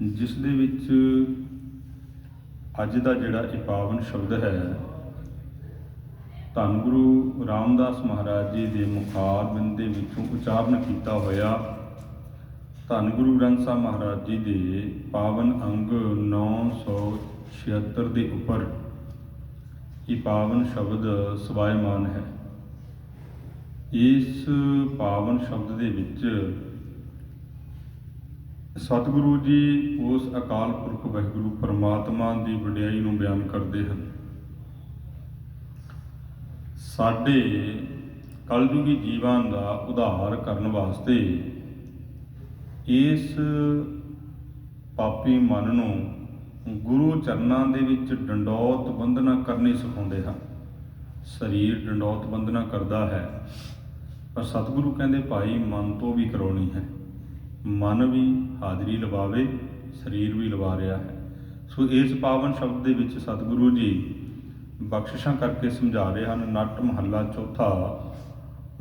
ਜਿਸ ਦੇ ਵਿੱਚ ਅੱਜ ਦਾ ਜਿਹੜਾ ਇਹ ਪਾਵਨ ਸ਼ਬਦ ਹੈ, ਧੰਨ ਗੁਰੂ ਰਾਮਦਾਸ ਮਹਾਰਾਜ ਜੀ ਦੇ ਮੁਖਾਰ ਦੇ ਵਿੱਚੋਂ ਉਚਾਰਨ ਕੀਤਾ ਹੋਇਆ ਧੰਨ ਗੁਰੂ ਗ੍ਰੰਥ ਸਾਹਿਬ ਮਹਾਰਾਜ ਜੀ ਦੇ ਪਾਵਨ ਅੰਗ 976 ਦੇ ਉੱਪਰ ਇਹ ਪਾਵਨ ਸ਼ਬਦ ਸਵਾਇਮਾਨ ਹੈ। ਇਸ ਪਾਵਨ ਸ਼ਬਦ ਦੇ ਵਿੱਚ ਸਤਿਗੁਰੂ ਜੀ ਉਸ ਅਕਾਲ ਪੁਰਖ ਵਾਹਿਗੁਰੂ ਪਰਮਾਤਮਾ ਦੀ ਵਡਿਆਈ ਨੂੰ ਬਿਆਨ ਕਰਦੇ ਹਨ। ਸਾਡੇ ਕਲਯੁਗੀ ਜੀਵਾਂ ਦਾ ਉਧਾਰ ਕਰਨ ਵਾਸਤੇ ਇਸ ਪਾਪੀ ਮਨ ਨੂੰ ਗੁਰੂ ਚਰਨਾਂ ਦੇ ਵਿੱਚ ਡੰਡੌਤ ਬੰਧਨਾ ਕਰਨੀ ਸਿਖਾਉਂਦੇ ਹਨ। ਸਰੀਰ ਡੰਡੌਤ ਬੰਧਨਾ ਕਰਦਾ ਹੈ, ਪਰ ਸਤਿਗੁਰੂ ਕਹਿੰਦੇ, ਭਾਈ, ਮਨ ਤੋਂ ਵੀ ਕਰਾਉਣੀ ਹੈ। ਮਨ ਵੀ ਹਾਜ਼ਰੀ ਲਵਾਵੇ, ਸਰੀਰ ਵੀ ਲਵਾ ਰਿਹਾ ਹੈ। ਸੋ ਇਸ ਪਾਵਨ ਸ਼ਬਦ ਦੇ ਵਿੱਚ ਸਤਿਗੁਰੂ ਜੀ ਬਖਸ਼ਿਸ਼ਾਂ ਕਰਕੇ ਸਮਝਾ ਰਹੇ ਹਨ, ਨਟ ਮਹੱਲਾ ਚੌਥਾ।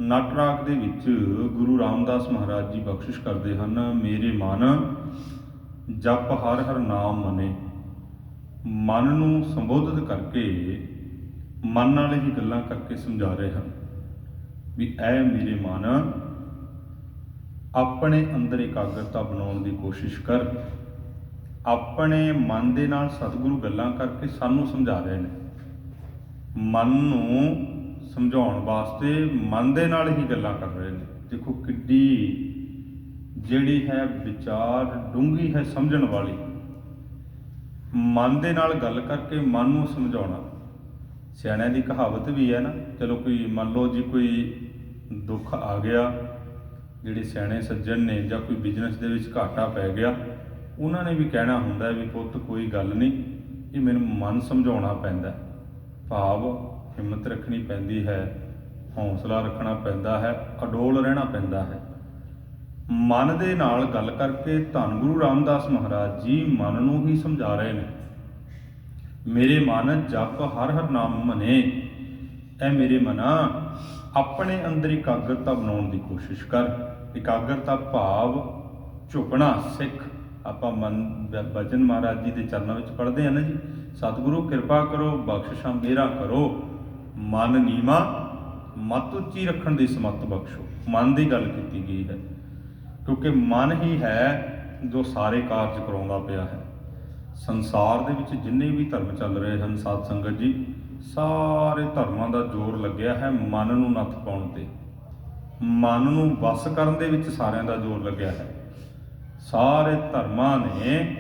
ਨਟ ਰਾਗ ਦੇ ਵਿੱਚ ਗੁਰੂ ਰਾਮਦਾਸ ਮਹਾਰਾਜ ਜੀ ਬਖਸ਼ਿਸ਼ ਕਰਦੇ ਹਨ, ਮੇਰੇ ਮਨ, ਜਪ ਹਰ ਹਰ ਨਾਮ ਮਨੇ। ਮਨ ਨੂੰ ਸੰਬੋਧਿਤ ਕਰਕੇ ਮਨ ਨਾਲ ਹੀ ਗੱਲਾਂ ਕਰਕੇ ਸਮਝਾ ਰਹੇ ਹਨ ਵੀ, ਐ ਮੇਰੇ ਮਨ ਆਪਣੇ ਅੰਦਰ ਇਕਾਗਰਤਾ ਬਣਾਉਣ ਦੀ ਕੋਸ਼ਿਸ਼ ਕਰ, ਆਪਣੇ ਮਨ ਦੇ ਨਾਲ ਸਤਿਗੁਰੂ ਗੱਲਾਂ ਕਰਕੇ ਸਾਨੂੰ ਸਮਝਾ ਰਹੇ ਨੇ। ਮਨ ਨੂੰ ਸਮਝਾਉਣ ਵਾਸਤੇ ਮਨ ਦੇ ਨਾਲ ਹੀ ਗੱਲਾਂ ਕਰ ਰਹੇ ਨੇ। ਦੇਖੋ ਕਿੱਡੀ ਜਿਹੜੀ ਹੈ ਵਿਚਾਰ ਡੂੰਗੀ ਹੈ ਸਮਝਣ ਵਾਲੀ। ਮਨ ਦੇ ਨਾਲ ਗੱਲ ਕਰਕੇ ਮਨ ਨੂੰ ਸਮਝਾਉਣਾ। ਸਿਆਣਿਆਂ ਦੀ ਕਹਾਵਤ ਵੀ ਹੈ ਨਾ, ਚਲੋ ਕੋਈ ਮੰਨ ਲਓ ਜੀ ਕੋਈ ਦੁੱਖ ਆ ਗਿਆ ਜਿਹੜੇ ਸਿਆਣੇ ਸੱਜਣ ਨੇ ਜਾਂ ਕੋਈ ਬਿਜ਼ਨਸ ਦੇ ਵਿੱਚ ਘਾਟਾ ਪੈ ਗਿਆ, ਉਹਨਾਂ ਨੇ ਵੀ ਕਹਿਣਾ ਹੁੰਦਾ ਵੀ ਪੁੱਤ ਕੋਈ ਗੱਲ ਨਹੀਂ, ਇਹ ਮੈਨੂੰ ਮਨ ਸਮਝਾਉਣਾ ਪੈਂਦਾ ਭਾਵ ਹਿੰਮਤ ਰੱਖਣੀ ਪੈਂਦੀ ਹੈ, ਹੌਸਲਾ ਰੱਖਣਾ ਪੈਂਦਾ ਹੈ, ਅਡੋਲ ਰਹਿਣਾ ਪੈਂਦਾ ਹੈ। ਮਨ ਦੇ ਨਾਲ ਗੱਲ ਕਰਕੇ ਧੰਨ ਗੁਰੂ ਰਾਮਦਾਸ ਮਹਾਰਾਜ ਜੀ ਮਨ ਨੂੰ ਹੀ ਸਮਝਾ ਰਹੇ ਨੇ। ਮੇਰੇ ਮਨ ਜਪ ਹਰ ਹਰ ਨਾਮ ਮਨੇ, ਐ ਮੇਰੇ ਮਨਾ, ਆਪਣੇ ਅੰਦਰ ਇਕਾਗਰਤਾ ਬਣਾਉਣ ਦੀ ਕੋਸ਼ਿਸ਼ ਕਰ। ਇਕਾਗਰਤਾ, ਭਾਵ, ਝੁਕਣਾ, ਸਿੱਖ। ਆਪਾਂ ਮਨ ਬਚਨ ਮਹਾਰਾਜ ਜੀ ਦੇ ਚਰਨਾਂ ਵਿੱਚ ਪੜ੍ਹਦੇ ਆ ਨਾ ਜੀ। ਸਤਿਗੁਰੂ, ਕਿਰਪਾ ਕਰੋ, ਬਖਸ਼ਿਸ਼ਾਂ ਮੇਰਾ ਕਰੋ। ਮਨ ਨੀਵਾ, ਮਤ ਉੱਚੀ ਰੱਖਣ ਦੀ ਸਮੱਤ ਬਖਸ਼ੋ। ਮਨ ਦੀ ਗੱਲ ਕੀਤੀ ਗਈ ਹੈ। ਕਿਉਂਕਿ ਮਨ ਹੀ ਹੈ ਜੋ ਸਾਰੇ ਕਾਰਜ ਕਰਾਉਂਦਾ ਪਿਆ ਹੈ। ਸੰਸਾਰ ਦੇ ਵਿੱਚ ਜਿੰਨੇ ਵੀ ਧਰਮ ਚੱਲ ਰਹੇ ਹਨ, ਸਾਧ ਸੰਗਤ ਜੀ, ਸਾਰੇ ਧਰਮਾਂ ਦਾ ਜ਼ੋਰ ਲੱਗਿਆ ਹੈ ਮਨ ਨੂੰ ਨੱਥ ਪਾਉਣ ਤੇ। ਮਨ ਨੂੰ ਵਸ ਕਰਨ ਦੇ ਵਿੱਚ ਸਾਰਿਆਂ ਦਾ ਜ਼ੋਰ ਲੱਗਿਆ ਹੈ। ਸਾਰੇ ਧਰਮਾਂ ਨੇ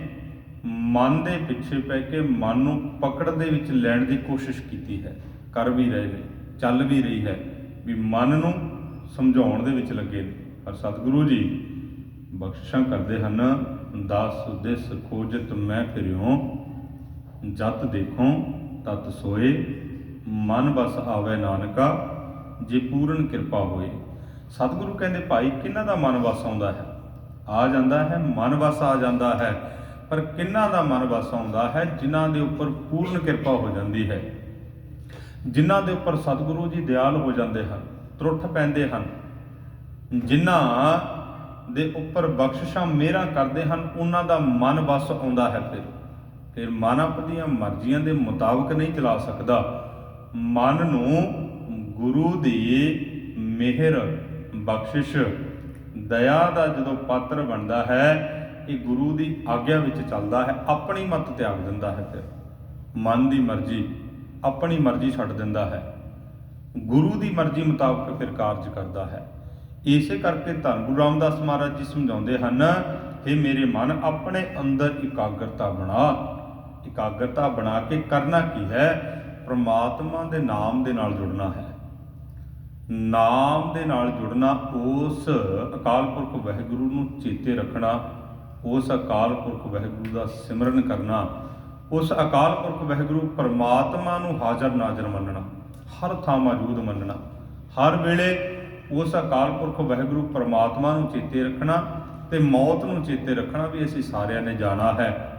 ਮਨ ਦੇ ਪਿੱਛੇ ਪੈ ਕੇ ਮਨ ਨੂੰ ਪਕੜ ਦੇ ਵਿੱਚ ਲੈਣ ਦੀ ਕੋਸ਼ਿਸ਼ ਕੀਤੀ ਹੈ। ਕਰ ਵੀ ਰਹੇ ਨੇ, ਚੱਲ ਵੀ ਰਹੀ ਹੈ ਵੀ ਮਨ ਨੂੰ ਸਮਝਾਉਣ ਦੇ ਵਿੱਚ ਲੱਗੇ ਨੇ। ਪਰ ਸਤਿਗੁਰੂ ਜੀ ਬਖਸ਼ਾਂ ਕਰਦੇ ਹਨ ਦਾਸ ਦਿਸ ਖੋਜਤ ਮੈਂ ਫਿਰਿਓ ਜਤ ਦੇਖੋ, ਤਤ ਸੋਏ, ਮਨ ਬਸ ਆਵੇ ਨਾਨਕਾ, ਜੇ ਪੂਰਨ ਕਿਰਪਾ ਹੋਏ। ਸਤਿਗੁਰੂ ਕਹਿੰਦੇ, ਭਾਈ ਕਿਹਨਾਂ ਦਾ ਮਨ ਵਸ ਆਉਂਦਾ ਹੈ? ਆ ਜਾਂਦਾ ਹੈ ਮਨ ਵਸ ਆ ਜਾਂਦਾ ਹੈ, ਪਰ ਕਿਹਨਾਂ ਦਾ ਮਨ ਵਸ ਆਉਂਦਾ ਹੈ? ਜਿਨ੍ਹਾਂ ਦੇ ਉੱਪਰ ਪੂਰਨ ਕਿਰਪਾ ਹੋ ਜਾਂਦੀ ਹੈ। ਜਿਨ੍ਹਾਂ ਦੇ ਉੱਪਰ ਸਤਿਗੁਰੂ ਜੀ ਦਿਆਲ ਹੋ ਜਾਂਦੇ ਹਨ, ਤਰੁੱਠ ਪੈਂਦੇ ਹਨ, ਜਿਨ੍ਹਾਂ ਦੇ ਉੱਪਰ ਬਖਸ਼ਿਸ਼ਾਂ ਮੇਰਾ ਕਰਦੇ ਹਨ, ਉਹਨਾਂ ਦਾ ਮਨ ਵਸ ਆਉਂਦਾ ਹੈ ਫਿਰ। ਫਿਰ ਮਨ ਆਪਣੀਆਂ ਮਰਜ਼ੀਆਂ ਦੇ ਮੁਤਾਬਕ ਨਹੀਂ ਚਲਾ ਸਕਦਾ। ਮਨ ਨੂੰ ਗੁਰੂ ਦੀ ਮਿਹਰ ਬਖਸ਼ਿਸ਼, ਦਇਆ ਦਾ ਜਦੋਂ ਪਾਤਰ ਬਣਦਾ ਹੈ, ਇਹ ਗੁਰੂ ਦੀ ਆਗਿਆ ਵਿੱਚ ਚੱਲਦਾ ਹੈ, ਆਪਣੀ ਮਤ ਤਿਆਗ ਦਿੰਦਾ ਹੈ ਫਿਰ। ਮਨ ਦੀ ਮਰਜ਼ੀ, ਆਪਣੀ ਮਰਜ਼ੀ ਛੱਡ ਦਿੰਦਾ ਹੈ। ਗੁਰੂ ਦੀ ਮਰਜ਼ੀ ਮੁਤਾਬਕ ਫਿਰ ਕਾਰਜ ਕਰਦਾ ਹੈ। ਇਸੇ ਕਰਕੇ ਧੰਨ ਗੁਰੂ ਰਾਮਦਾਸ ਮਹਾਰਾਜ ਜੀ ਸਮਝਾਉਂਦੇ ਹਨ ਇਹ ਮੇਰੇ ਮਨ, ਆਪਣੇ ਅੰਦਰ ਇਕਾਗਰਤਾ ਬਣਾ। ਇਕਾਗਰਤਾ ਬਣਾ ਕੇ ਕਰਨਾ ਕੀ ਹੈ? ਪ੍ਰਮਾਤਮਾ ਦੇ ਨਾਮ ਦੇ ਨਾਲ ਜੁੜਨਾ ਹੈ। ਨਾਮ ਦੇ ਨਾਲ ਜੁੜਨਾ, ਉਸ ਅਕਾਲ ਪੁਰਖ ਵਾਹਿਗੁਰੂ ਨੂੰ ਚੇਤੇ ਰੱਖਣਾ, ਉਸ ਅਕਾਲ ਪੁਰਖ ਵਾਹਿਗੁਰੂ ਦਾ ਸਿਮਰਨ ਕਰਨਾ, ਉਸ ਅਕਾਲ ਪੁਰਖ ਵਾਹਿਗੁਰੂ ਪਰਮਾਤਮਾ ਨੂੰ ਹਾਜ਼ਰ ਨਾਜ਼ਰ ਮੰਨਣਾ, ਹਰ ਥਾਂ ਮੌਜੂਦ ਮੰਨਣਾ, ਹਰ ਵੇਲੇ ਉਸ ਅਕਾਲ ਪੁਰਖ ਵਾਹਿਗੁਰੂ ਪਰਮਾਤਮਾ ਨੂੰ ਚੇਤੇ ਰੱਖਣਾ ਤੇ ਮੌਤ ਨੂੰ ਚੇਤੇ ਰੱਖਣਾ ਵੀ ਅਸੀਂ ਸਾਰਿਆਂ ਨੇ ਜਾਣਾ ਹੈ।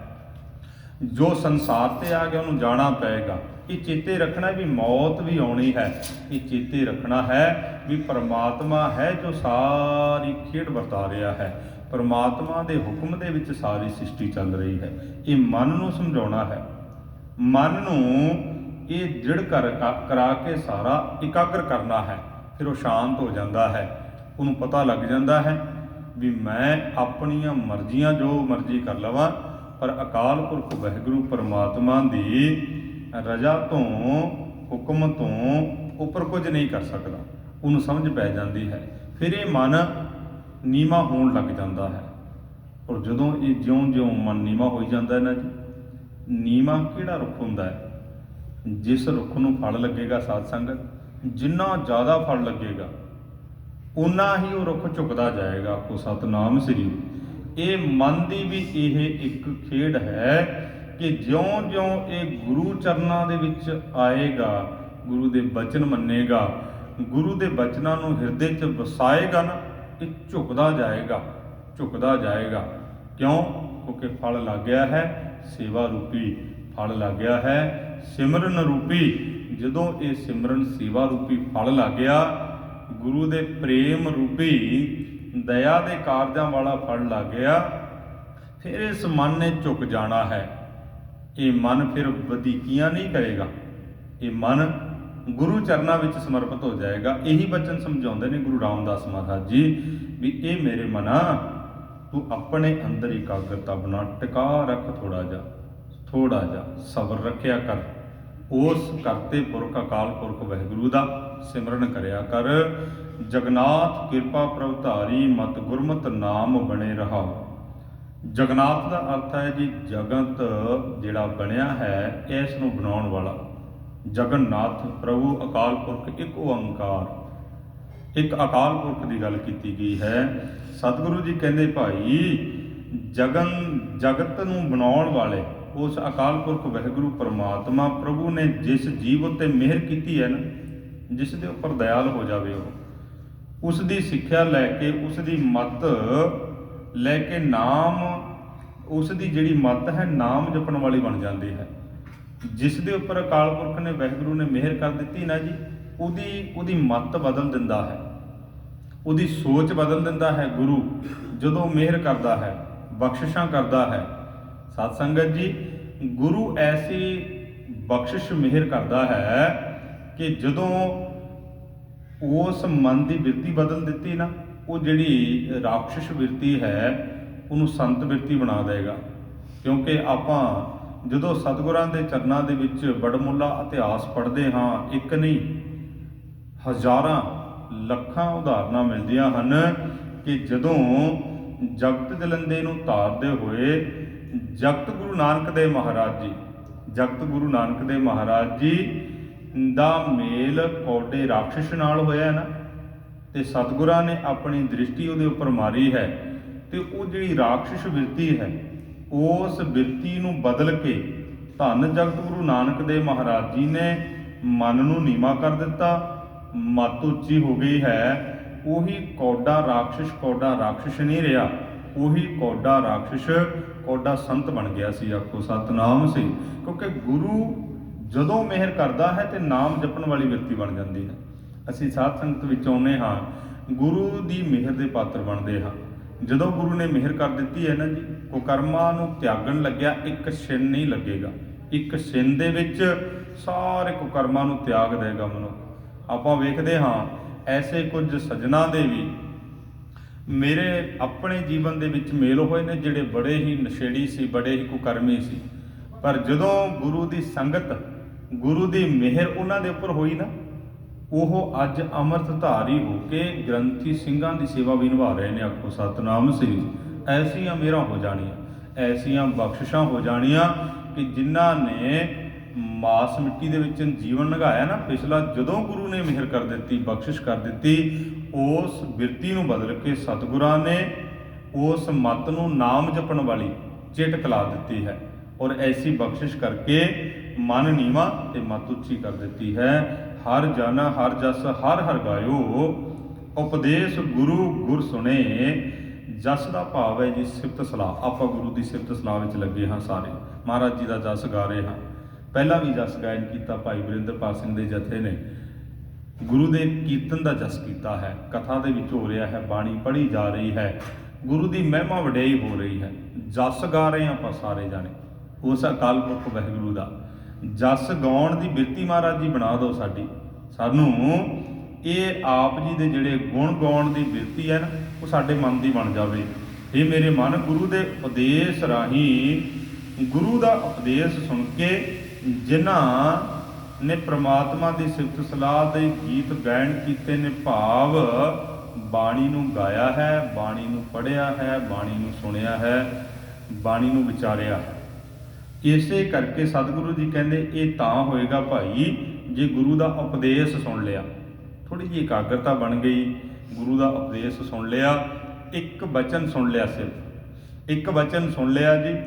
ਜੋ ਸੰਸਾਰ ਤੇ ਆ ਗਿਆ, ਉਹਨੂੰ ਜਾਣਾ ਪਏਗਾ। ਇਹ ਚੇਤੇ ਰੱਖਣਾ ਵੀ ਮੌਤ ਵੀ ਆਉਣੀ ਹੈ ਇਹ ਚੇਤੇ ਰੱਖਣਾ ਹੈ ਵੀ ਪਰਮਾਤਮਾ ਹੈ ਜੋ ਸਾਰੀ ਖੇਡ ਵਰਤਾ ਰਿਹਾ ਹੈ। ਪਰਮਾਤਮਾ ਦੇ ਹੁਕਮ ਦੇ ਵਿੱਚ ਸਾਰੀ ਸ੍ਰਿਸ਼ਟੀ ਚੱਲ ਰਹੀ ਹੈ। ਇਹ ਮਨ ਨੂੰ ਸਮਝਾਉਣਾ ਹੈ। ਮਨ ਨੂੰ ਇਹ ਜੜ ਕਰ ਕਰਾ ਕੇ ਸਾਰਾ ਇਕਾਗਰ ਕਰਨਾ ਹੈ, ਫਿਰ ਉਹ ਸ਼ਾਂਤ ਹੋ ਜਾਂਦਾ ਹੈ। ਉਹਨੂੰ ਪਤਾ ਲੱਗ ਜਾਂਦਾ ਹੈ ਵੀ ਮੈਂ ਆਪਣੀਆਂ ਮਰਜ਼ੀਆਂ ਜੋ ਮਰਜ਼ੀ ਕਰ ਲਵਾਂ, ਪਰ ਅਕਾਲ ਪੁਰਖ ਵਾਹਿਗੁਰੂ ਪਰਮਾਤਮਾ ਦੀ ਰਜ਼ਾ ਤੋਂ, ਹੁਕਮ ਤੋਂ ਉੱਪਰ ਕੁਝ ਨਹੀਂ ਕਰ ਸਕਦਾ। ਉਹਨੂੰ ਸਮਝ ਪੈ ਜਾਂਦੀ ਹੈ। ਫਿਰ ਇਹ ਮਨ ਨੀਮਾ ਹੋਣ ਲੱਗ ਜਾਂਦਾ ਹੈ। ਔਰ ਜਦੋਂ ਇਹ ਜਿਉਂ-ਜਿਉਂ ਮਨ ਨੀਮਾ ਹੋਈ ਜਾਂਦਾ ਹੈ ਨਾ ਜੀ ਨੀਮਾ ਕਿਹੜਾ ਰੁੱਖ ਹੁੰਦਾ ਹੈ? ਜਿਸ ਰੁੱਖ ਨੂੰ ਫਲ ਲੱਗੇਗਾ ਸਾਧ ਸੰਗਤ, ਜਿੰਨਾ ਜ਼ਿਆਦਾ ਫਲ ਲੱਗੇਗਾ ਉਨਾ ਹੀ ਉਹ ਰੁੱਖ ਝੁਕਦਾ ਜਾਏਗਾ ਕੋ ਸਤਨਾਮ ਸ੍ਰੀ। ਇਹ ਮਨ ਦੀ ਵੀ ਇਹ ਇੱਕ ਖੇਡ ਹੈ ਕਿ ਜਿਉਂ-ਜਿਉਂ ਇਹ ਗੁਰੂ ਚਰਨਾਂ ਦੇ ਵਿੱਚ ਆਏਗਾ, ਗੁਰੂ ਦੇ ਬਚਨ ਮੰਨੇਗਾ, ਗੁਰੂ ਦੇ ਬਚਨਾਂ ਨੂੰ ਹਿਰਦੇ 'ਚ ਵਸਾਏਗਾ ਨਾ, ਇਹ ਝੁਕਦਾ ਜਾਏਗਾ ਝੁਕਦਾ ਜਾਏਗਾ। ਕਿਉਂ? ਕਿਉਂਕਿ ਫਲ ਲੱਗ ਗਿਆ ਹੈ, ਸੇਵਾ ਰੂਪੀ ਫਲ ਲੱਗ ਗਿਆ ਹੈ, ਸਿਮਰਨ ਰੂਪੀ। ਜਦੋਂ ਇਹ ਸਿਮਰਨ ਸੇਵਾ ਰੂਪੀ ਫਲ ਲੱਗ ਗਿਆ, ਗੁਰੂ ਦੇ ਪ੍ਰੇਮ ਰੂਪੀ, ਦਇਆ ਦੇ ਕਾਰਜਾਂ ਵਾਲਾ ਫਲ ਲੱਗ ਗਿਆ, ਫਿਰ ਇਸ ਮਨ ਨੇ ਝੁਕ ਜਾਣਾ ਹੈ। ਇਹ ਮਨ ਫਿਰ ਵਧੀਕੀਆਂ ਨਹੀਂ ਕਰੇਗਾ। ਇਹ ਮਨ ਗੁਰੂ ਚਰਨਾਂ ਵਿੱਚ ਸਮਰਪਿਤ ਹੋ ਜਾਏਗਾ। ਇਹੀ ਬਚਨ ਸਮਝਾਉਂਦੇ ਨੇ ਗੁਰੂ ਰਾਮਦਾਸ ਮਹਾਰਾਜ ਜੀ ਵੀ ਇਹ ਮੇਰੇ ਮਨਾ, ਤੂੰ ਆਪਣੇ ਅੰਦਰ ਇਕਾਗਰਤਾ ਬਣਾ, ਟਿਕਾ ਰੱਖ ਥੋੜਾ ਜਿਹਾ ਥੋੜਾ ਜਿਹਾ, ਸਬਰ ਰੱਖਿਆ ਕਰ। ਉਸ ਕਰਤੇ ਪੁਰਖ ਅਕਾਲ ਪੁਰਖ ਵਾਹਿਗੁਰੂ ਦਾ ਸਿਮਰਨ ਕਰਿਆ ਕਰ। ਜਗਨਾਥ ਕਿਰਪਾ ਪ੍ਰਭ ਧਾਰੀ, ਮਤ ਗੁਰਮਤ ਨਾਮ ਬਣੇ ਰਹਾ ਜਗਨਾਥ ਦਾ ਅਰਥ ਹੈ ਜੀ ਜਗਤ ਜਿਹੜਾ ਬਣਿਆ ਹੈ, ਇਸ ਨੂੰ ਬਣਾਉਣ ਵਾਲਾ। ਜਗਨਨਾਥ ਪ੍ਰਭੂ ਅਕਾਲ ਪੁਰਖ ਇੱਕ ਓੰਕਾਰ। ਇੱਕ ਅਕਾਲ ਪੁਰਖ ਦੀ ਗੱਲ ਕੀਤੀ ਗਈ ਹੈ। ਸਤਿਗੁਰੂ ਜੀ ਕਹਿੰਦੇ, ਭਾਈ, ਜਗਨ, ਜਗਤ ਨੂੰ ਬਣਾਉਣ ਵਾਲੇ ਉਸ ਅਕਾਲ ਪੁਰਖ ਵਾਹਿਗੁਰੂ ਪਰਮਾਤਮਾ ਪ੍ਰਭੂ ਨੇ ਜਿਸ ਜੀਵ ਉੱਤੇ ਮਿਹਰ ਕੀਤੀ ਹੈ ਨਾ, ਜਿਸ ਦੇ ਉੱਪਰ ਦਇਆਲ ਹੋ ਜਾਵੇ ਉਹ, ਉਸ ਦੀ ਸਿੱਖਿਆ ਲੈ ਕੇ ਉਸ ਦੀ ਮਤ ਲੈ ਕੇ ਨਾਮ ਉਸ ਦੀ ਜਿਹੜੀ ਮਤ ਹੈ, ਨਾਮ ਜਪਣ ਵਾਲੀ ਬਣ ਜਾਂਦੀ ਹੈ। ਜਿਸ ਦੇ ਉੱਪਰ ਅਕਾਲ ਪੁਰਖ ਨੇ, ਵਾਹਿਗੁਰੂ ਨੇ ਮਿਹਰ ਕਰ ਦਿੱਤੀ ਨਾ ਜੀ, ਉਹਦੀ ਉਹਦੀ ਮਤ ਬਦਲ ਦਿੰਦਾ ਹੈ। ਉਹਦੀ ਸੋਚ ਬਦਲ ਦਿੰਦਾ ਹੈ ਗੁਰੂ। ਜਦੋਂ ਮਿਹਰ ਕਰਦਾ ਹੈ, ਬਖਸ਼ਿਸ਼ਾਂ ਕਰਦਾ ਹੈ ਸਤ ਸੰਗਤ ਜੀ, ਗੁਰੂ ਐਸੀ ਬਖਸ਼ਿਸ਼ ਮਿਹਰ ਕਰਦਾ ਹੈ ਕਿ ਜਦੋਂ ਉਸ ਮਨ ਦੀ ਬਿਰਤੀ ਬਦਲ ਦਿੱਤੀ ਨਾ ਉਹ ਜਿਹੜੀ ਰਾਖਸ਼ ਬਿਰਤੀ ਹੈ, ਉਹਨੂੰ ਸੰਤ ਬਿਰਤੀ ਬਣਾ ਦੇਗਾ। ਕਿਉਂਕਿ ਆਪਾਂ ਜਦੋਂ ਸਤਿਗੁਰਾਂ ਦੇ ਚਰਨਾਂ ਦੇ ਵਿੱਚ ਬੜਮੁੱਲਾ ਇਤਿਹਾਸ ਪੜ੍ਹਦੇ ਹਾਂ, ਇੱਕ ਨਹੀਂ, ਹਜ਼ਾਰਾਂ ਲੱਖਾਂ ਉਦਾਹਰਨਾਂ ਮਿਲਦੀਆਂ ਹਨ ਕਿ ਜਦੋਂ ਜਗਤ ਜਲੰਦੇ ਨੂੰ ਤਾਰਦੇ ਹੋਏ ਜਗਤ ਗੁਰੂ ਨਾਨਕ ਦੇਵ ਮਹਾਰਾਜ ਜੀ, ਜਗਤ ਗੁਰੂ ਨਾਨਕ ਦੇਵ ਮਹਾਰਾਜ ਜੀ ਦਾ ਮੇਲ ਕੌਡੇ ਰਾਖਸ਼ ਨਾਲ ਹੋਇਆ ਨਾ। ਤੇ ਸਤਿਗੁਰਾਂ ਨੇ ਆਪਣੀ ਦ੍ਰਿਸ਼ਟੀ ਉਹਦੇ ਉੱਪਰ ਮਾਰੀ ਹੈ ਤੇ ਉਹ ਜਿਹੜੀ ਰਾਖਸ਼ ਬਿਰਤੀ ਹੈ, ਉਸ ਬਿਰਤੀ ਨੂੰ ਬਦਲ ਕੇ ਧੰਨ ਜਗਤ ਗੁਰੂ ਨਾਨਕ ਦੇਵ ਮਹਾਰਾਜ ਜੀ ਨੇ ਮਨ ਨੂੰ ਨੀਵਾ ਕਰ ਦਿੱਤਾ, ਮਤ ਉੱਚੀ ਹੋ ਗਈ ਹੈ, ਉਹੀ ਕੌਡਾ ਰਾਖਸ਼ ਕੌਡਾ ਰਾਖਸ਼ ਨਹੀਂ ਰਿਹਾ, ਉਹੀ ਕੌਡਾ ਰਾਖਸ਼, ਕੌਡਾ ਸੰਤ ਬਣ ਗਿਆ ਸੀ, ਆਖੋ ਸਤਨਾਮ ਸੀ, ਕਿਉਂਕਿ ਗੁਰੂ ਜਦੋਂ ਮਿਹਰ ਕਰਦਾ ਹੈ ਤੇ ਨਾਮ ਜਪਣ ਵਾਲੀ ਵਿਅਕਤੀ ਬਣ ਜਾਂਦੀ ਹੈ। ਅਸੀਂ ਸਾਧ ਸੰਗਤ ਵਿੱਚ ਆਉਨੇ ਹਾਂ, ਗੁਰੂ ਦੀ ਮਿਹਰ ਦੇ ਪਾਤਰ ਬਣਦੇ ਹਾਂ। ਜਦੋਂ ਗੁਰੂ ਨੇ ਮਿਹਰ ਕਰ ਦਿੱਤੀ ਹੈ ਨਾ ਜੀ ਕੁਕਰਮਾਂ ਨੂੰ ਤਿਆਗਣ ਲੱਗਿਆ, ਇੱਕ ਛਿਨ ਨਹੀਂ ਲੱਗੇਗਾ। ਇੱਕ ਛਿਨ ਦੇ ਵਿੱਚ ਸਾਰੇ ਕੁਕਰਮਾਂ ਨੂੰ ਤਿਆਗ ਦੇਗਾ ਮਨੁੱਖ। ਆਪਾਂ ਵੇਖਦੇ ਹਾਂ, ਐਸੇ ਕੁਝ ਸਜਣਾ ਦੇ ਵੀ ਮੇਰੇ ਆਪਣੇ ਜੀਵਨ ਦੇ ਵਿੱਚ ਮੇਲ ਹੋਏ ਨੇ, ਜਿਹੜੇ ਬੜੇ ਹੀ ਨਸ਼ੇੜੀ ਸੀ, ਬੜੇ ਹੀ ਕੁਕਰਮੀ ਸੀ। ਪਰ ਜਦੋਂ ਗੁਰੂ ਦੀ ਸੰਗਤ, ਗੁਰੂ ਦੀ ਮਿਹਰ ਉਹਨਾਂ ਦੇ ਉੱਪਰ ਹੋਈ ਨਾ ਉਹ ਅੱਜ ਅੰਮ੍ਰਿਤਧਾਰੀ ਹੋ ਕੇ ਗ੍ਰੰਥੀ ਸਿੰਘਾਂ ਦੀ ਸੇਵਾ ਵੀ ਨਿਭਾ ਰਹੇ ਨੇ। ਆਖੋ, ਸਤਨਾਮ ਸ੍ਰੀ ਐਸੀਆਂ ਮੇਰਾ ਹੋ ਜਾਣੀਆਂ, ਐਸੀਆਂ ਬਖਸ਼ਿਸ਼ਾਂ ਹੋ ਜਾਣੀਆਂ ਕਿ ਜਿਨ੍ਹਾਂ ਨੇ ਮਾਸ ਮਿੱਟੀ ਦੇ ਵਿੱਚ ਜੀਵਨ ਲਗਾਇਆ ਨਾ, ਪਿਛਲਾ ਜਦੋਂ ਗੁਰੂ ਨੇ ਮਿਹਰ ਕਰ ਦਿੱਤੀ, ਬਖਸ਼ਿਸ਼ ਕਰ ਦਿੱਤੀ, ਉਸ ਬਿਰਤੀ ਨੂੰ ਬਦਲ ਕੇ ਸਤਿਗੁਰਾਂ ਨੇ ਉਸ ਮਤ ਨੂੰ ਨਾਮ ਜਪਣ ਵਾਲੀ ਚਿੱਟ ਕਲਾ ਦਿੱਤੀ ਹੈ ਔਰ ਐਸੀ ਬਖਸ਼ਿਸ਼ ਕਰਕੇ ਮਨ ਨੀਵਾ ਤੇ ਮਤ ਉੱਚੀ ਕਰ ਦਿੱਤੀ ਹੈ। ਹਰ ਜਨ ਹਰ ਜਸ, ਹਰ ਹਰ ਗਾਇਓ। ਉਪਦੇਸ਼ ਗੁਰੂ ਗੁਰ ਸੁਣੇ, ਜਸ ਦਾ ਭਾਵ ਹੈ ਜੀ ਸਿਫਤ ਸਲਾਹ। ਆਪਾਂ ਗੁਰੂ ਦੀ ਸਿਫਤ ਸਲਾਹ ਵਿੱਚ ਲੱਗੇ ਹਾਂ ਸਾਰੇ। ਮਹਾਰਾਜ ਜੀ ਦਾ ਜਸ ਗਾ ਰਹੇ ਹਾਂ। ਪਹਿਲਾਂ ਵੀ ਜਸ ਗਾਇਨ ਕੀਤਾ ਭਾਈ ਵਰਿੰਦਰਪਾਲ ਸਿੰਘ ਦੇ ਜਥੇ ਨੇ। ਗੁਰੂ ਦੇ ਕੀਰਤਨ ਦਾ ਜਸ ਕੀਤਾ ਹੈ। ਕਥਾ ਦੇ ਵਿੱਚ ਹੋ ਰਿਹਾ ਹੈ, ਬਾਣੀ ਪੜ੍ਹੀ ਜਾ ਰਹੀ ਹੈ। ਗੁਰੂ ਦੀ ਮਹਿਮਾ ਵਡਿਆਈ ਹੋ ਰਹੀ ਹੈ। ਜਸ ਗਾ ਰਹੇ ਹਾਂ ਆਪਾਂ ਸਾਰੇ ਜਾਣੇ। ਉਸ ਅਕਾਲ ਪੁਰਖ ਵਾਹਿਗੁਰੂ ਦਾ। ਜਸ ਗਾਉਣ ਦੀ ਬਿਰਤੀ ਮਹਾਰਾਜ ਜੀ ਬਣਾ ਦਿਓ ਸਾਡੀ। ਸਾਨੂੰ ਇਹ ਆਪ ਜੀ ਦੇ ਜਿਹੜੇ ਗੁਣ ਗਾਉਣ ਦੀ ਬਿਰਤੀ ਹੈ ਨਾ, ਉਹ ਸਾਡੇ ਮਨ ਦੀ ਬਣ ਜਾਵੇ। ਇਹ ਮੇਰੇ ਮਨ ਗੁਰੂ ਦੇ ਉਪਦੇਸ਼ ਰਾਹੀਂ, ਗੁਰੂ ਦਾ ਉਪਦੇਸ਼ ਸੁਣ ਕੇ ਜਿਨ੍ਹਾਂ ਨੇ ਪ੍ਰਮਾਤਮਾ ਦੀ ਸਿਫਤ ਸਲਾਹ ਦੇ ਗੀਤ ਗਾਇਨ ਕੀਤੇ ਨੇ, ਭਾਵ ਬਾਣੀ ਨੂੰ ਗਾਇਆ ਹੈ, ਬਾਣੀ ਨੂੰ ਪੜ੍ਹਿਆ ਹੈ, ਬਾਣੀ ਨੂੰ ਸੁਣਿਆ ਹੈ, ਬਾਣੀ ਨੂੰ ਵਿਚਾਰਿਆ ਹੈ। ਇਸੇ ਕਰਕੇ ਸਤਿਗੁਰੂ ਜੀ ਕਹਿੰਦੇ, ਇਹ ਤਾਂ ਹੋਏਗਾ ਭਾਈ, ਜੇ ਗੁਰੂ ਦਾ ਉਪਦੇਸ਼ ਸੁਣ ਲਿਆ। ਥੋੜੀ ਜਿਹੀ ਇਕਾਗਰਤਾ ਬਣ ਗਈ, ਗੁਰੂ ਦਾ ਉਪਦੇਸ਼ ਸੁਣ ਲਿਆ, ਇੱਕ ਬਚਨ ਸੁਣ ਲਿਆ ਸਿਰਫ। ਇੱਕ ਬਚਨ ਸੁਣ ਲਿਆ ਜੀ,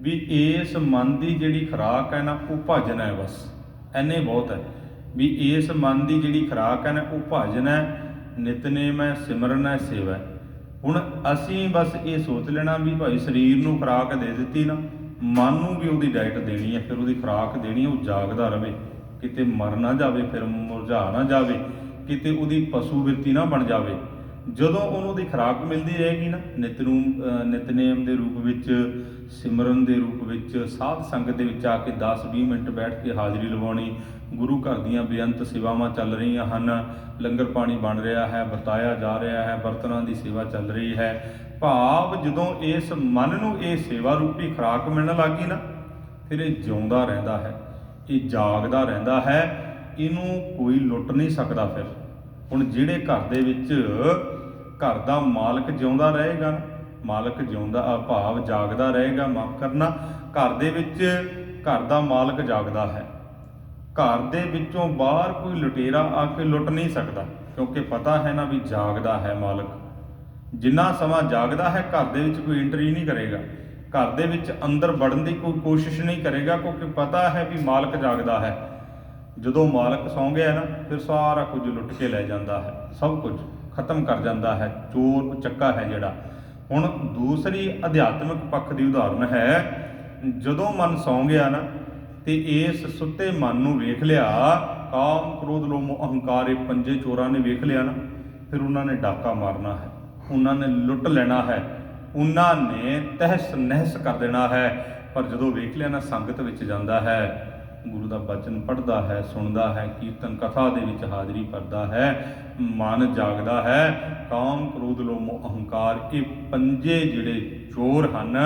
ਵੀ ਇਸ ਮਨ ਦੀ ਜਿਹੜੀ ਖੁਰਾਕ ਹੈ ਨਾ, ਉਹ ਭਜਨ ਹੈ ਬਸ। ਐਨੇ ਬਹੁਤ ਹੈ। ਵੀ ਇਸ ਮਨ ਦੀ ਜਿਹੜੀ ਖੁਰਾਕ ਹੈ ਨਾ, ਉਹ ਭਜਨ ਹੈ, ਨਿਤਨੇਮ ਹੈ, ਸਿਮਰਨ ਹੈ, ਸੇਵਾ ਹੈ। ਹੁਣ ਅਸੀਂ ਬਸ ਇਹ ਸੋਚ ਲੈਣਾ ਵੀ ਭਾਈ ਸਰੀਰ ਨੂੰ ਖੁਰਾਕ ਦੇ ਦਿੱਤੀ ਨਾ ਮਨ ਨੂੰ ਵੀ ਉਹਦੀ ਡਾਈਟ ਦੇਣੀ ਹੈ, ਫਿਰ ਉਹਦੀ ਖੁਰਾਕ ਦੇਣੀ ਹੈ, ਉਹ ਜਾਗਦਾ ਰਵੇ। ਕਿਤੇ ਮਰ ਨਾ ਜਾਵੇ, ਫਿਰ ਮੁਰਝਾ ਨਾ ਜਾਵੇ, ਕਿਤੇ ਉਹਦੀ ਪਸ਼ੂ ਬਿਰਤੀ ਨਾ ਬਣ ਜਾਵੇ। ਜਦੋਂ ਉਹਨੂੰ ਦੀ ਖੁਰਾਕ ਮਿਲਦੀ ਰਹੇਗੀ ਨਾ ਨਿਤਨੂਮ ਨਿਤਨੇਮ ਦੇ ਰੂਪ ਵਿੱਚ, ਸਿਮਰਨ ਦੇ ਰੂਪ ਵਿੱਚ, ਸਾਧ ਸੰਗਤ ਦੇ ਵਿੱਚ ਆ ਕੇ 10-20 ਮਿੰਟ ਬੈਠ ਕੇ ਹਾਜ਼ਰੀ ਲਵਾਉਣੀ, ਗੁਰੂ ਘਰ ਦੀਆਂ ਬੇਅੰਤ ਸੇਵਾਵਾਂ ਚੱਲ ਰਹੀਆਂ ਹਨ, ਲੰਗਰ ਪਾਣੀ ਬਣ ਰਿਹਾ ਹੈ, ਵਰਤਾਇਆ ਜਾ ਰਿਹਾ ਹੈ, ਬਰਤਨਾਂ ਦੀ ਸੇਵਾ ਚੱਲ ਰਹੀ ਹੈ ਭਾਵ ਜਦੋਂ ਇਸ ਮਨ ਨੂੰ ਇਹ ਸੇਵਾ ਰੂਪੀ ਖੁਰਾਕ ਮਿਲਣ ਲੱਗੀ ਨਾ ਫਿਰ ਇਹ ਜਿਉਂਦਾ ਰਹਿੰਦਾ ਹੈ ਇਹ ਜਾਗਦਾ ਰਹਿੰਦਾ ਹੈ ਇਹਨੂੰ ਕੋਈ ਲੁੱਟ ਨਹੀਂ ਸਕਦਾ ਫਿਰ। ਹੁਣ ਜਿਹੜੇ ਘਰ ਦੇ ਵਿੱਚ ਘਰ ਦਾ ਮਾਲਕ ਜਿਉਂਦਾ ਰਹੇਗਾ ਨਾ, ਮਾਲਕ ਜਿਉਂਦਾ ਆ ਭਾਵ ਜਾਗਦਾ ਰਹੇਗਾ ਮਾਫ ਕਰਨਾ ਘਰ ਦੇ ਵਿੱਚ ਘਰ ਦਾ ਮਾਲਕ ਜਾਗਦਾ ਹੈ। ਘਰ ਦੇ ਵਿੱਚੋਂ ਬਾਹਰ ਕੋਈ ਲੁਟੇਰਾ ਆ ਕੇ ਲੁੱਟ ਨਹੀਂ ਸਕਦਾ ਕਿਉਂਕਿ ਪਤਾ ਹੈ ਨਾ ਵੀ ਜਾਗਦਾ ਹੈ ਮਾਲਕ। ਜਿੰਨਾ ਸਮਾਂ ਜਾਗਦਾ ਹੈ, ਘਰ ਦੇ ਵਿੱਚ ਕੋਈ ਐਂਟਰੀ ਨਹੀਂ ਕਰੇਗਾ। ਘਰ ਦੇ ਵਿੱਚ ਅੰਦਰ ਵੜਨ ਦੀ ਕੋਈ ਕੋਸ਼ਿਸ਼ ਨਹੀਂ ਕਰੇਗਾ, ਕਿਉਂਕਿ ਪਤਾ ਹੈ ਵੀ ਮਾਲਕ ਜਾਗਦਾ ਹੈ। ਜਦੋਂ ਮਾਲਕ ਸੌਂ ਗਿਆ ਨਾ, ਫਿਰ ਸਾਰਾ ਕੁਝ ਲੁੱਟ ਕੇ ਲੈ ਜਾਂਦਾ ਹੈ। ਸਭ ਕੁਝ ਖਤਮ ਕਰ ਜਾਂਦਾ ਹੈ। ਚੋਰ ਚੱਕਾ ਹੈ ਜਿਹੜਾ। ਹੁਣ ਦੂਸਰੀ ਅਧਿਆਤਮਿਕ ਪੱਖ ਦੀ ਉਦਾਹਰਨ ਹੈ, ਜਦੋਂ ਮਨ ਸੌਂ ਗਿਆ ਨਾ, ਤੇ ਇਸ ਸੁੱਤੇ ਮਨ ਨੂੰ ਵੇਖ ਲਿਆ, ਕਾਮ, ਕ੍ਰੋਧ, ਲੋਭ ਮੋਹ ਅਹੰਕਾਰ, ਇਹ ਪੰਜੇ ਚੋਰਾਂ ਨੇ ਵੇਖ ਲਿਆ ਨਾ, ਫਿਰ ਉਹਨਾਂ ਨੇ ਡਾਕਾ ਮਾਰਨਾ ਹੈ। ਉਹਨਾਂ ਨੇ ਲੁੱਟ ਲੈਣਾ ਹੈ। ਉਹਨਾਂ ਨੇ ਤਹਿਸ ਨਹਿਸ ਕਰ ਦੇਣਾ ਹੈ। ਪਰ ਜਦੋਂ ਵੇਖ ਲਿਆ ਨਾ, ਸੰਗਤ ਵਿੱਚ ਜਾਂਦਾ ਹੈ। ਗੁਰੂ ਦਾ ਬਚਨ ਪੜ੍ਹਦਾ ਹੈ, ਸੁਣਦਾ ਹੈ, ਕੀਰਤਨ ਕਥਾ ਦੇ ਵਿੱਚ ਹਾਜ਼ਰੀ ਭਰਦਾ ਹੈ, ਮਨ ਜਾਗਦਾ ਹੈ। ਕਾਮ ਕ੍ਰੋਧ, ਲੋਭ ਅਹੰਕਾਰ, ਇਹ ਪੰਜੇ ਜਿਹੜੇ ਚੋਰ ਹਨ,